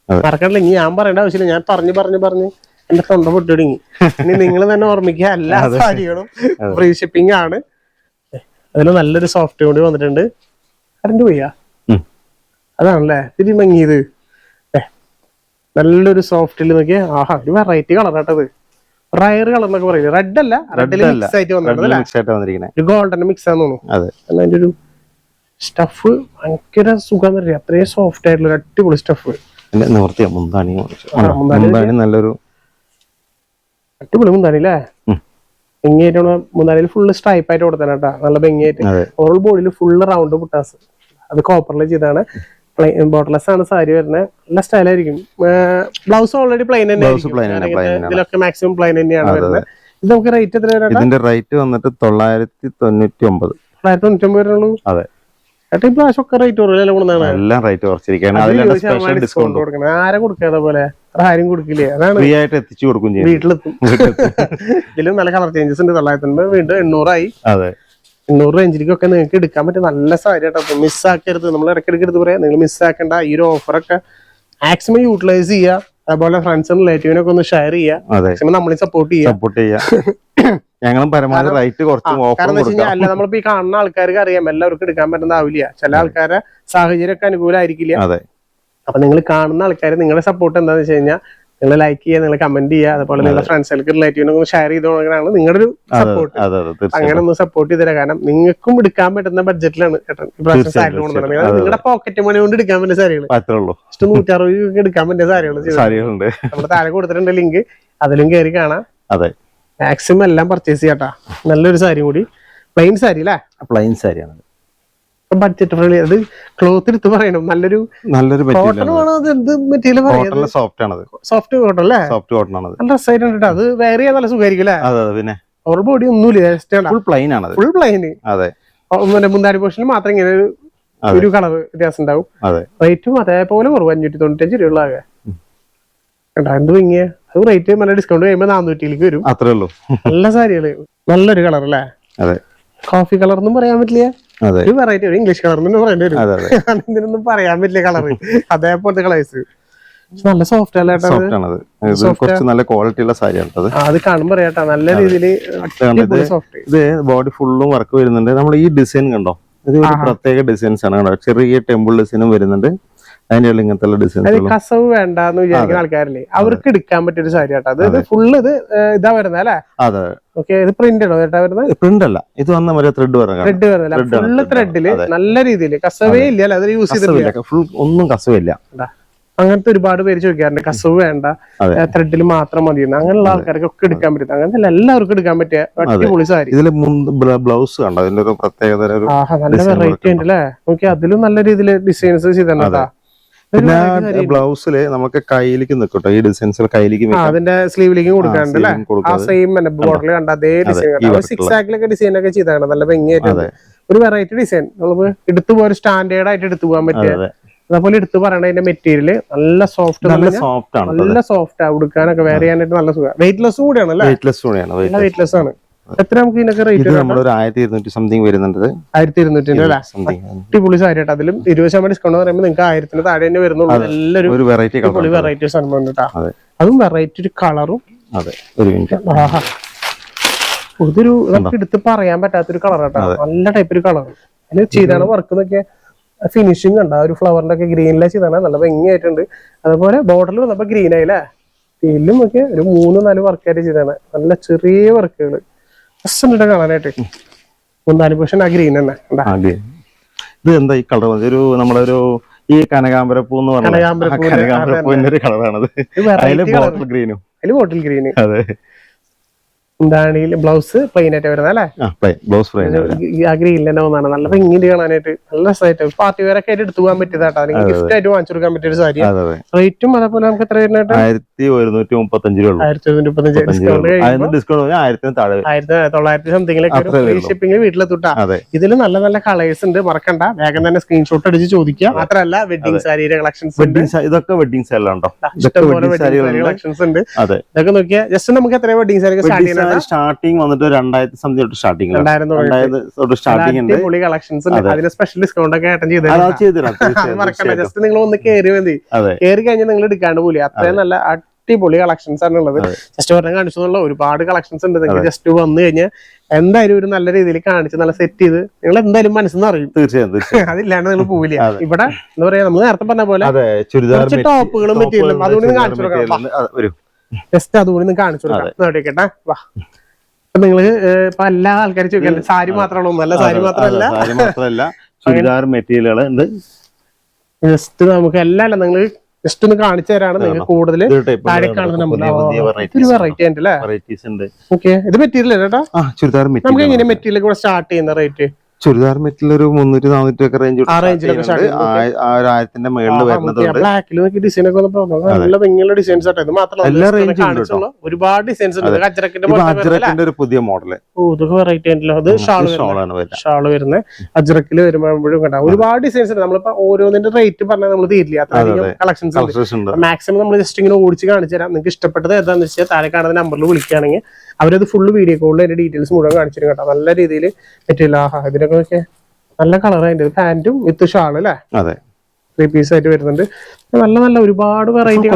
മറക്കണില്ല ഇനി ഞാൻ പറയേണ്ട ആവശ്യമില്ല. ഞാൻ പറഞ്ഞു പറഞ്ഞു പറഞ്ഞു. എന്റെ തൊണ്ട പൊട്ടി തുടങ്ങി ഇനി നിങ്ങൾ തന്നെ ഓർമ്മിക്കുക എല്ലാ സാരികളും ഫ്രീ ഷിപ്പിംഗ് ആണ്. അതിൽ നല്ലൊരു സോഫ്റ്റ് കൂടി വന്നിട്ടുണ്ട്. കറണ്ട് പോയാ. അതാണല്ലേ? തിരി മങ്ങിയത്. നല്ലൊരു സോഫ്റ്റിൽ നോക്കിയാ. ആഹാ ഒരു വെറൈറ്റി കളർ കേട്ടത് റയർ കളർ എന്നൊക്കെ പറയുന്നത് റെഡ് അല്ല. റെഡിൽ മിക്സ് ആയിട്ട് ഒരു ഗോൾഡൻ മിക്സ് ആണെന്ന് തോന്നുന്നു. അതിന്റെ ഒരു സ്റ്റഫ് ഭയങ്കര സുഖം അറിയാം അത്രയും സോഫ്റ്റ് ആയിട്ടുള്ള അടിപൊളി സ്റ്റഫ് നിവർത്തിയാ. മുന്താണി നല്ലൊരു അടിപൊളി മുന്താണി അല്ലേ. ഭംഗിയായിട്ടാണ് മൂന്നാലിൽ ഫുള്ള് സ്ട്രൈപ്പ് ആയിട്ട് കൊടുത്തന്നെ കേട്ടോ. നല്ല ഭംഗിയായിട്ട്. ഓൾ ഓവറോൾ ബോഡിയിൽ ഫുള്ള് റൗണ്ട് പുട്ടാസ് അത് കോപ്പറിൽ ചെയ്താണ് ബോട്ട്ലെസ് ആണ് സാരി വരുന്നത് നല്ല സ്റ്റൈലായിരിക്കും ബ്ലൗസ് ഓൾറെഡി പ്ലെയിൻ തന്നെ. ഇതിലൊക്കെ മാക്സിമം പ്ലെയിൻ തന്നെയാണ് വരുന്നത് ഇത് നമുക്ക് റേറ്റ് എത്ര വരാം ഇതിന്റെ റേറ്റ് വന്നിട്ട് തൊള്ളായിരത്തി തൊണ്ണൂറ്റി ഒമ്പത് തൊള്ളായിരത്തി അതെ ഒക്കെ റേറ്റ് കുറവില്ല കൊണ്ടാണ് എല്ലാം റേറ്റ് കുറച്ചിരിക്കുകയാണ്. ആരെ കൊടുക്കാതെ പോലെ ആരും കൊടുക്കില്ലേ? അതാണ് ഫ്രീ ആയിട്ട് എത്തിച്ചു കൊടുക്കും ചെയ്യും. വീട്ടിലെത്തും. ഇതിലും നല്ല കളർ ചേഞ്ചസ് ഉണ്ട്. തൊള്ളായിരത്തി അൻപത് വീണ്ടും എണ്ണൂറായി. അതെ. എണ്ണൂറ് റേഞ്ചിലേക്കൊക്കെ നിങ്ങൾക്ക് എടുക്കാൻ പറ്റും നല്ല സാരി കേട്ടോ മിസ് ആക്കരുത്. നമ്മൾ ഇടയ്ക്കിടയ്ക്ക് എടുത്ത് പറയാം. നിങ്ങൾ മിസ് ആക്കേണ്ട. ഈ ഒരു ഓഫറൊക്കെ മാക്സിമം യൂട്ടിലൈസ് ചെയ്യുക. അതുപോലെ ഫ്രണ്ട്സും റിലേറ്റീവിനൊക്കെ ഒന്ന് ഷെയർ ചെയ്യുക. നമ്മളെ സപ്പോർട്ട് ചെയ്യുക. സപ്പോർട്ട് ചെയ്യാം ഞങ്ങളും പരമാവധി റേറ്റ് കുറച്ചും കാരണം അല്ല നമ്മളിപ്പോ ഈ കാണുന്ന ആൾക്കാർക്ക് അറിയാം. എല്ലാവർക്കും എടുക്കാൻ പറ്റുന്നതാവില്ല ചില ആൾക്കാരെ സാഹചര്യമൊക്കെ അനുകൂലമായിരിക്കില്ല അപ്പൊ നിങ്ങൾ കാണുന്ന ആൾക്കാർ നിങ്ങളുടെ സപ്പോർട്ട് എന്താണെന്ന് വെച്ച് കഴിഞ്ഞാൽ നിങ്ങൾ ലൈക്ക് ചെയ്യുക നിങ്ങൾ കമന്റ് ചെയ്യുക അതുപോലെ നിങ്ങളുടെ ഫ്രണ്ട്സുകൾക്ക് റിലേറ്റീവിനൊക്കെ ഷെയർ ചെയ്ത് നിങ്ങളുടെ ഒരു സപ്പോർട്ട് അങ്ങനെ ഒന്ന് സപ്പോർട്ട് ചെയ്ത് തരാം. കാരണം നിങ്ങൾക്കും എടുക്കാൻ പറ്റുന്ന ബഡ്ജറ്റിലാണ് സാരി കൊണ്ടുവന്നത് നിങ്ങളുടെ പോക്കറ്റ് മണി കൊണ്ട് എടുക്കാൻ പറ്റുന്ന സാരികൾ ജസ്റ്റ് നൂറ്ററുപത് രൂപ എടുക്കാൻ പറ്റുന്ന സാരികൾ നമ്മുടെ താഴെ കൊടുത്തിട്ടുണ്ട് ലിങ്ക് അതിലും കയറി കാണാം. അതെ. മാക്സിമം എല്ലാം പർച്ചേസ് ചെയ്യാട്ടാ നല്ലൊരു സാരി കൂടി. പ്ലെയിൻ സാരി അല്ലേ? പ്ലെയിൻ സാരിയാണ്. ബഡ്ജറ്റ് ഫ്രണ്ട്ലി അത് ക്ലോത്ത് എടുത്ത് പറയണം. നല്ലൊരു നല്ലൊരു കോട്ടൺ മെറ്റീരിയൽ വേണോ അത്? എന്ത് മെറ്റീരിയൽ സോഫ്റ്റ് ആണ് സോഫ്റ്റ് കോട്ടൺ അല്ലേ? സോഫ്റ്റ് കോട്ടൺ ആണ് നല്ല രസമായിട്ടുണ്ട് കേട്ടോ അത് വേറെ ചെയ്യാൻ നല്ല സുഖമായിരിക്കും അല്ലേ? അതെ പിന്നെ. ഓവർ ബോഡി ഒന്നുമില്ല ഫുൾ പ്ലെയിൻ ആണ് ഫുൾ പ്ലെയിൻ അതെ. പിന്നെ മുന്താരി പോർഷനിൽ മാത്രം ഇങ്ങനെ ഒരു കളർ വ്യത്യാസം ഉണ്ടാവും. റേറ്റും അതേപോലെ കുറവ്. അഞ്ഞൂറ്റി തൊണ്ണൂറ്റഞ്ച് രൂപയുള്ള ആകെ കേട്ടോ എന്ത് ഭംഗിയ. അത് റേറ്റ് നല്ല ഡിസ്കൗണ്ട് കഴിയുമ്പോൾ നാനൂറ്റിയിലേക്ക് വരും. അത്രേ ഉള്ളൂ. നല്ല സാരികൾ. നല്ലൊരു കളർ അല്ലേ? അതെ. കോഫി കളർ ഒന്നും പറയാൻ പറ്റില്ല. ഒരു വെറൈറ്റി ഒരു ഇംഗ്ലീഷ് കളർ എന്ന് പറയേണ്ടി വരും. (laughs) ഇതിനൊന്നും പറയാൻ പറ്റില്ല കളർ അതേപോലത്തെ കളേഴ്സ് നല്ല സോഫ്റ്റ് കുറച്ച് നല്ല ക്വാളിറ്റി ഉള്ള സാരിയാണ് അത് കാണുമ്പോൾ അറിയാട്ടോ നല്ല രീതിയിൽ ഇത് ഇത് ബോഡി ഫുള്ളും വർക്ക് വരുന്നുണ്ട്. നമ്മൾ ഈ ഡിസൈൻ കണ്ടോ? ഇത് പ്രത്യേക ഡിസൈൻസ് ആണ് കണ്ടോ? ചെറിയ ടെമ്പിൾ ഡിസൈനും വരുന്നുണ്ട്. അതിന്റെ ഉള്ളിൽ ഇങ്ങനത്തെ ഡിസൈൻ കസവ് വേണ്ട എന്ന് വിചാരിക്കുന്ന ആൾക്കാരില്ലേ? അവർക്ക് എടുക്കാൻ പറ്റിയ ഒരു സാരി കേട്ടോ അത്. ഫുള്ള് ഇത് ഇതാ വരുന്നത് അല്ലേ? അതെ. ഓക്കെ ഇത് പ്രിന്റ് ആണോ ചേട്ടാ വരുന്നത്? പ്രിന്റ് അല്ല. ഇത് വന്ന മറ്റേ ത്രെഡ് വരുന്നില്ല ഫുള്ള് ത്രെഡിൽ നല്ല രീതിയിൽ കസവേ ഇല്ല അല്ലെ? അത് യൂസ് ചെയ്തിട്ടില്ല. ഫുൾ ഒന്നും കസവില്ല. അങ്ങനത്തെ ഒരുപാട് പേര് ചോദിക്കാറുണ്ട്. കസവ് വേണ്ട. ത്രെഡിൽ മാത്രം മതി അങ്ങനെയുള്ള ആൾക്കാർക്ക് ഒക്കെ എടുക്കാൻ പറ്റും. അങ്ങനത്തെ എല്ലാവർക്കും എടുക്കാൻ പറ്റിയ അടിപൊളി സാരി. ഇതിൽ ബ്ലൗസ് കണ്ടോ? അതിന്റെ ഒരു പ്രത്യേകത നല്ല വെറൈറ്റി ഉണ്ട് അല്ലേ നോക്കി അതിലും നല്ല രീതിയിൽ ഡിസൈൻസ് ചെയ്തിട്ടുണ്ട് പിന്നെ ബ്ലൗസിൽ നമുക്ക് കയ്യിലേക്ക് നിൽക്കട്ടോ. ഈ ഡിസൈൻസ് കയ്യിലേക്ക് അതിന്റെ സ്ലീവിലേക്ക് കൊടുക്കാറുണ്ട് അല്ലേ? sleeve കൊടുക്കും. ആ സെയിം കണ്ട അതേ ഡിസൈൻ. സിക്സ് ആക്കിലൊക്കെ ഡിസൈൻ ഒക്കെ ചെയ്താണ് നല്ല ഭംഗിയായിട്ട് ഒരു വെറൈറ്റി ഡിസൈൻ എടുത്തു പോയ സ്റ്റാൻഡേർഡ് ആയിട്ട് എടുത്തു പോകാൻ പറ്റിയ അതെ അതേപോലെ എടുത്തു പറയണ അതിന്റെ മെറ്റീരിയൽ നല്ല സോഫ്റ്റ് നല്ല സോഫ്റ്റ് ആണ് നല്ല സോഫ്റ്റ് ആ ഉടുക്കാനൊക്കെ വേറെ ചെയ്യാനായിട്ട് നല്ല സുഖം. വെയിറ്റ്ലെസ് കൂടിയാണ് അല്ലേ? വെയിറ്റ്ലെസ് കൂടിയാണ് weightless. വെയിറ്റ്ലെസ് ആണ്. എത്ര നമുക്ക് ഇതിനൊക്കെ ഇത് റേറ്റ് നമ്മളൊരു ആയിരത്തി ഇരുന്നൂറ്റി സംതിങ് വരുന്നുണ്ട്. ആയിരത്തി ഇരുന്നൂറ്റിന്റെ അല്ലേ അടിപൊളി സാരി കേട്ടോ അതിലും. ഇരുപത് ശതമാനം ഡിസ്കൗണ്ട് പറയുമ്പോൾ നിങ്ങൾക്ക് ആയിരത്തിന് താഴെ തന്നെ വരുന്നുള്ളൂ. നല്ലൊരു ഒരു വെറൈറ്റി അടിപൊളി വെറൈറ്റി സംഭവം കേട്ടോ. അതും. വെറൈറ്റി ഒരു കളറും അതെ. ഒരു മിനിറ്റ്. ഇതൊരു നമുക്ക് എടുത്ത് പറയാൻ പറ്റാത്തൊരു കളർ കേട്ടോ നല്ല ടൈപ്പ് ഒരു കളർ അതിന് ചെയ്താണ് വർക്ക് എന്നൊക്കെ ഫിനിഷിംഗ് ഉണ്ട് ആ ഒരു ഫ്ലവറിന്റെ ഒക്കെ ഗ്രീനിലെ ചെയ്താണ്. നല്ല ഭംഗിയായിട്ടുണ്ട്. അതുപോലെ ബോർഡറിൽ വന്നപ്പോ ഗ്രീൻ ആയില്ലേ? ഇതിലും ഒക്കെ ഒരു മൂന്ന് നാല് വർക്കായിട്ട് ചെയ്താണ്. നല്ല ചെറിയ വർക്കുകൾ രസമുണ്ട് കാണാനായിട്ട് മൂന്നാൽ പക്ഷെ ഗ്രീൻ തന്നെ ഇത് എന്താ ഈ കളർ ഒരു നമ്മളൊരു ഈ കനകാമ്പരപ്പൂ എന്ന് പറഞ്ഞ കനകാമ്പരപ്പൂ കനകാമ്പരപ്പൂവിന്റെ ഒരു കളറാണത്. ഇത് അതിൽ ബോട്ടിൽ ഗ്രീനും അതിൽ ബോട്ടിൽ ഗ്രീൻ അതെ. എന്താണ് ബ്ലൗസ് പ്ലെയിൻ ആയിട്ട് വരുന്നത് അല്ലേ? ബ്ലൗസ് തന്നെ വന്നാണ് നല്ല ഭംഗിയിൽ കാണാനായിട്ട്. നല്ല രസമായിട്ട് പാർട്ടി വെയർ ഒക്കെ ആയിട്ട് എടുത്തു പോകാൻ പറ്റിയതാട്ടോ നിങ്ങൾക്ക് ഗിഫ്റ്റ് ആയിട്ട് വാങ്ങിച്ചു കൊടുക്കാൻ പറ്റിയ ഒരു സാരി റേറ്റും അതേപോലെ നമുക്ക് എത്ര വരുന്നതായിട്ട് ആയിരത്തി ഒരുന്നൂറ്റി മുപ്പത്തഞ്ച് രൂപ ഉള്ളൂ. ആയിരത്തി ഒരുന്നൂറ്റി മുപ്പത്തഞ്ച്. ഡിസ്കൗണ്ട് ആയിരത്തിന് താഴെ വരും. ആയിരത്തി തൊള്ളായിരത്തി സംതിങ്ങിലൊക്കെ ഒരു ഫ്രീ ഷിപ്പിംഗ് വീട്ടിലെത്തുട്ടാ. ഇതിൽ നല്ല നല്ല കളേഴ്സ് ഉണ്ട്. മറക്കണ്ട. വേഗം തന്നെ സ്ക്രീൻഷോട്ട് അടിച്ച് ചോദിക്കുക. മാത്രമല്ല വെഡിങ് സാരിയുടെ കളക്ഷൻസ് ഇതൊക്കെ വെഡിങ് ഇതൊക്കെ ഇഷ്ടംപോലെ വെഡിങ് സാരി സാരികളുണ്ട് കളക്ഷൻസ് ഉണ്ട്. ഇതൊക്കെ നോക്കിയാൽ ജസ്റ്റ് നമുക്ക് എത്ര വെഡിങ് സാരി സ്റ്റാർട്ട് ചെയ്യുന്നത് സാരി സ്റ്റാർട്ടിങ് വന്നിട്ട് രണ്ടായിരത്തി സംതിങ് തൊട്ട് സ്റ്റാർട്ടിങ് തൊട്ട് സ്റ്റാർട്ടിങ് ഉണ്ട്. കളക്ഷൻസ് അതിന് സ്പെഷ്യൽ ഡിസ്കൗണ്ട് ഒക്കെ ചെയ്തിരാം. (laughs) മറക്കണ്ട. ജസ്റ്റ് നിങ്ങൾ ഒന്ന് കയറി മതി. കയറി കഴിഞ്ഞാൽ നിങ്ങൾ എടുക്കാണ്ട് പോലെ അത്രയും നല്ല അടിപൊളി കളക്ഷൻസ് ആണ് ഉള്ളത്. ജസ്റ്റ് പറഞ്ഞാൽ കാണിച്ചു എന്നുള്ള ഒരുപാട് കളക്ഷൻസ് ഉണ്ട്. നിങ്ങൾക്ക് ജസ്റ്റ് വന്നു കഴിഞ്ഞാൽ എന്തായാലും ഒരു നല്ല രീതിയിൽ കാണിച്ച് നല്ല സെറ്റ് ചെയ്ത് നിങ്ങൾ എന്തായാലും മനസ്സിന്ന് അറിയും. തീർച്ചയായും അതില്ലാണ്ട് നിങ്ങൾ പോവില്ല. ഇവിടെ എന്താ പറയാ നമ്മൾ നേരത്തെ പറഞ്ഞ പോലെ ടോപ്പുകളും മെറ്റീരിയലും അതുകൊണ്ട് കാണിച്ചു കൊടുക്കാം. ജസ്റ്റ് അതുകൊണ്ട് നിങ്ങൾക്ക് കാണിച്ചു കൊടുക്കാം. വാ. നിങ്ങൾ ഇപ്പൊ എല്ലാ ആൾക്കാരും ചോദിക്കാൻ സാരി മാത്രമാണോ നല്ല സാരി മാത്രമല്ല. (laughs) ചുരിദാർ മെറ്റീരിയലുകൾ ഉണ്ട്. ജസ്റ്റ് നമുക്ക് എല്ലാം അല്ല നിങ്ങൾ ജസ്റ്റ് ഒന്ന് കാണിച്ചു തരാണ് നിങ്ങൾക്ക് കൂടുതൽ താഴെ. കാണുന്ന. വെറൈറ്റി ഉണ്ട്. അല്ലേ? ഓക്കെ ഇത് മെറ്റീരിയൽ ചേട്ടാ? നമുക്ക് എങ്ങനെയാ എങ്ങനെ മെറ്റീരിയൽ കൂടെ സ്റ്റാർട്ട് ചെയ്യുന്ന റേറ്റ് ചുരിദാർ മെറ്റീരിയൽ ഒരു മുന്നൂറ്റി നാനൂറ്റി ഒക്കെ റേഞ്ച് ആയിരത്തിന്റെ മേളിൽ വരുന്നത് ഡിസൈൻ ഒക്കെ നല്ല ഭംഗിയുള്ള ഡിസൈൻസ് ആട്ടെ. ഇത് മാത്രമല്ല എല്ലാ റേഞ്ചും. ഒരുപാട് ഡിസൈൻസ് ഉണ്ട്. അജ്രക്കിന്റെ ഒരു പുതിയ മോഡൽ. ഓ ഇതൊക്കെ വെറൈറ്റി അത് ഷാൾ വരുന്നത്. അജ്രക്കിൽ വരുമ്പോഴും കണ്ട. ഒരുപാട് ഡിസൈൻസ് ഉണ്ട്. നമ്മളിപ്പോ ഓരോന്നിന്റെ റേറ്റ് പറഞ്ഞാൽ നമ്മൾ തീരില്ല. അത്രയധികം കളക്ഷൻസ് മാക്സിമം നമ്മൾ ജസ്റ്റ് ഇങ്ങനെ ഓടിച്ച് കാണിച്ചു തരാം. നിങ്ങൾക്ക് ഇഷ്ടപ്പെട്ടത് ഏതാണെന്ന് വെച്ചാൽ താഴെ കാണുന്ന നമ്പറിൽ വിളിക്കുകയാണെങ്കിൽ അവരത് ഫുള്ള് വീഡിയോ കോളിൽ അതിന്റെ ഡീറ്റെയിൽസ് മുഴുവൻ കാണിച്ചു തരും കേട്ടോ. നല്ല രീതിയിൽ പറ്റില്ല ആഹാ നോക്കിയാൽ നല്ല കളർ അതിന്റെ. പാന്റും വിത്ത് ഷാൾ അല്ലേ? അതെ. ത്രീ പീസ് ആയിട്ട് വരുന്നുണ്ട്. നല്ല നല്ല ഒരുപാട് വെറൈറ്റി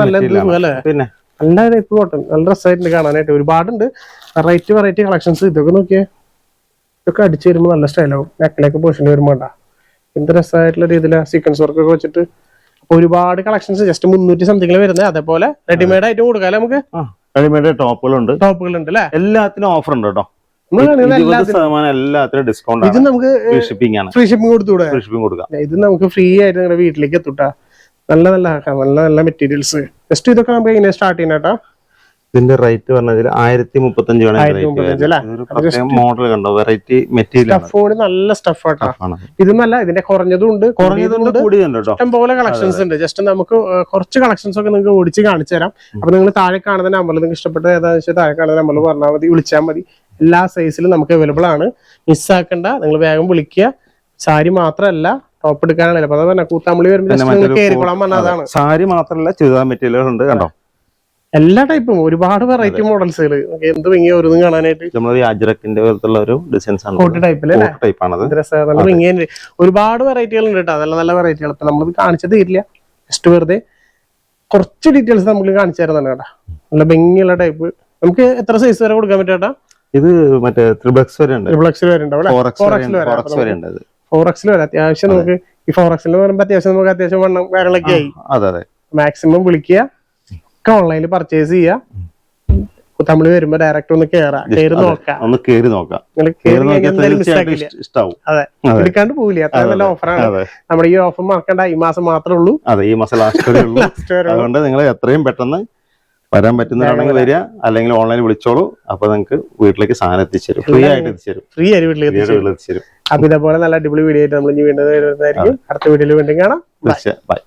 നല്ല പിന്നെ? നല്ല ടൈപ്പ് കോട്ടൺ നല്ല രസമായിട്ടുണ്ട് കാണാനായിട്ട്. ഒരുപാടുണ്ട്. വെറൈറ്റി വെറൈറ്റി കളക്ഷൻസ് ഇതൊക്കെ നോക്കിയേ. ഇതൊക്കെ അടിച്ചു വരുമ്പോൾ നല്ല സ്റ്റൈലാവും നെക്കിലേക്ക് പോർഷൻ വരുമ്പോൾ വേണ്ട എന്ത് രസമായിട്ടുള്ള രീതിയിൽ സീക്വൻസ് വർക്ക് ഒക്കെ വെച്ചിട്ട്. അപ്പൊ ഒരുപാട് കളക്ഷൻസ് ജസ്റ്റ് മുന്നൂറ്റി സംതിങ്ങിൽ വരുന്നത് അതേപോലെ റെഡിമെയ്ഡ് ആയിട്ട് കൊടുക്കാം നമുക്ക്? റെഡിമെയ്ഡ് ടോപ്പുകളുണ്ട് ടോപ്പുകളുണ്ട് അല്ലേ? എല്ലാത്തിനും ഓഫർ ഉണ്ട് കേട്ടോ. ഇരുപത് എല്ലാത്തിനും ശതമാനം എല്ലാത്തിനും ഡിസ്കൗണ്ട് ഇത് നമുക്ക് ഷിപ്പിംഗ് ആണ്. ഫ്രീ ഷിപ്പിംഗ് കൊടുത്തുകൂടെ ഫ്രീ ഷിപ്പിംഗ് കൊടുക്കാം. ഇത് നമുക്ക് ഫ്രീ ആയിട്ട് നിങ്ങളുടെ വീട്ടിലേക്ക് എത്തുട്ടാ. നല്ല നല്ല നല്ല നല്ല മെറ്റീരിയൽസ് ജസ്റ്റ് ഇതൊക്കെ നമുക്ക് ഇങ്ങനെ സ്റ്റാർട്ട് ചെയ്യണേട്ടാ ഇതിന്റെ റേറ്റ് പറഞ്ഞാൽ ആയിരത്തി മുപ്പത്തഞ്ച് മോഡൽ കണ്ടോ? വെറൈറ്റി മെറ്റീരിയൽ ആണ്. സ്റ്റഫ് കൂടി നല്ല സ്റ്റഫ് ഇത് നല്ല ഇതിന്റെ കുറഞ്ഞതും ഉണ്ട് കുറഞ്ഞതും കൂടിയുണ്ട് കേട്ടോ ഇഷ്ടം പോലെ കളക്ഷൻസ് ഉണ്ട്. ജസ്റ്റ് നമുക്ക് കുറച്ച് കളക്ഷൻസ് ഒക്കെ നിങ്ങൾക്ക് ഓടിച്ച് കാണിച്ചു തരാം. അപ്പൊ നിങ്ങൾ താഴെ കാണുന്ന നമ്പറിൽ നിങ്ങൾക്ക് ഇഷ്ടപ്പെട്ട ഏതാണെന്ന് വെച്ചാൽ താഴെ കാണുന്ന നമ്പറിൽ പറഞ്ഞാൽ മതി. വിളിച്ചാൽ മതി. എല്ലാ സൈസിലും നമുക്ക് അവൈലബിൾ ആണ്. മിസ്സാക്കണ്ട നിങ്ങൾ വേഗം വിളിക്കുക. സാരി മാത്രമല്ല ടോപ്പ് എടുക്കാനാണല്ലോ. അപ്പൊ അത് പറഞ്ഞ കൂത്താമ്പളി വരുമ്പോൾ സാരി മാത്രമല്ല ചുരിദാർ മെറ്റീരിയലുകൾ ഉണ്ട് കണ്ടോ? എല്ലാ ടൈപ്പും ഒരുപാട് വെറൈറ്റി മോഡൽസുകൾ എന്ത് ഭംഗി ഓരോന്നും കാണാനായിട്ട്. നമ്മൾ ഈ അജ്രക്കിന്റെ പോലത്തുള്ള ഒരു ഡിസൈൻസ് ആണ്. കോട്ട് ടൈപ്പിൽ ടൈപ്പ് ആണത്. നല്ല ഭംഗിയുണ്ട് ഒരുപാട് വെറൈറ്റികൾ ഉണ്ട് കേട്ടോ. നല്ല നല്ല വെറൈറ്റികൾ ഇപ്പൊ നമ്മളിത് കാണിച്ചത് തീരില്ല. ജസ്റ്റ് വെറുതെ. കുറച്ച് ഡീറ്റെയിൽസ് നമുക്ക് കാണിച്ചു തരുന്നുണ്ട് കേട്ടോ. നല്ല ഭംഗിയുള്ള ടൈപ്പ് നമുക്ക് എത്ര സൈസ് വരെ കൊടുക്കാൻ പറ്റും കേട്ടോ ഇത് മറ്റേ ത്രിബക്സ് വരെ ഉണ്ട്. ത്രിബ്ലക്സ് വരെ ഉണ്ടാവും ഫോർ എക്സ് വരെ ഉണ്ട് ഫോറക്സിൽ വരെ. അത്യാവശ്യം നമുക്ക് ഈ ഫോർ എക്സിൽ പറയുമ്പോൾ അത്യാവശ്യം നമുക്ക് അത്യാവശ്യം വണ്ണം കാര്യങ്ങളൊക്കെ ആയി. അതെ അതെ. മാക്സിമം വിളിക്കുക. ഒക്കെ ഓൺലൈനിൽ പർച്ചേസ് ചെയ്യുക. തമിഴ് വരുമ്പോ ഡയറക്റ്റ് ഒന്ന് കേറാ. കേറി നോക്കാം. ഒന്ന് കേറി നോക്കാം. ഇഷ്ടാവും. അതെ. എടുക്കാണ്ട് പോവില്ല. അത്ര നല്ല ഓഫറാണ് നമ്മുടെ ഈ ഓഫർ മറക്കണ്ട ഈ മാസം മാത്രമേ ഉള്ളൂ. അതെ ഈ മാസം ലാസ്റ്റ്. അതുകൊണ്ട് നിങ്ങൾ എത്രയും പെട്ടെന്ന് വരാൻ പറ്റുന്നവരാണെങ്കിൽ വരിക. അല്ലെങ്കിൽ ഓൺലൈൻ വിളിച്ചോളൂ. അപ്പൊ നിങ്ങൾക്ക് വീട്ടിലേക്ക് സാധനം എത്തിച്ചേരും. ഫ്രീ ആയിട്ട് എത്തിച്ചേരും. ഫ്രീ ആയിട്ട് വീട്ടിലേക്ക് എത്തിച്ചേരും. അപ്പൊ ഇതേപോലെ നല്ല അടിപൊളി വീഡിയോ ആയിട്ട് നമ്മൾ ഇനി വീണ്ടും അടുത്ത വീഡിയോയിൽ വീണ്ടും കാണാം. ബൈ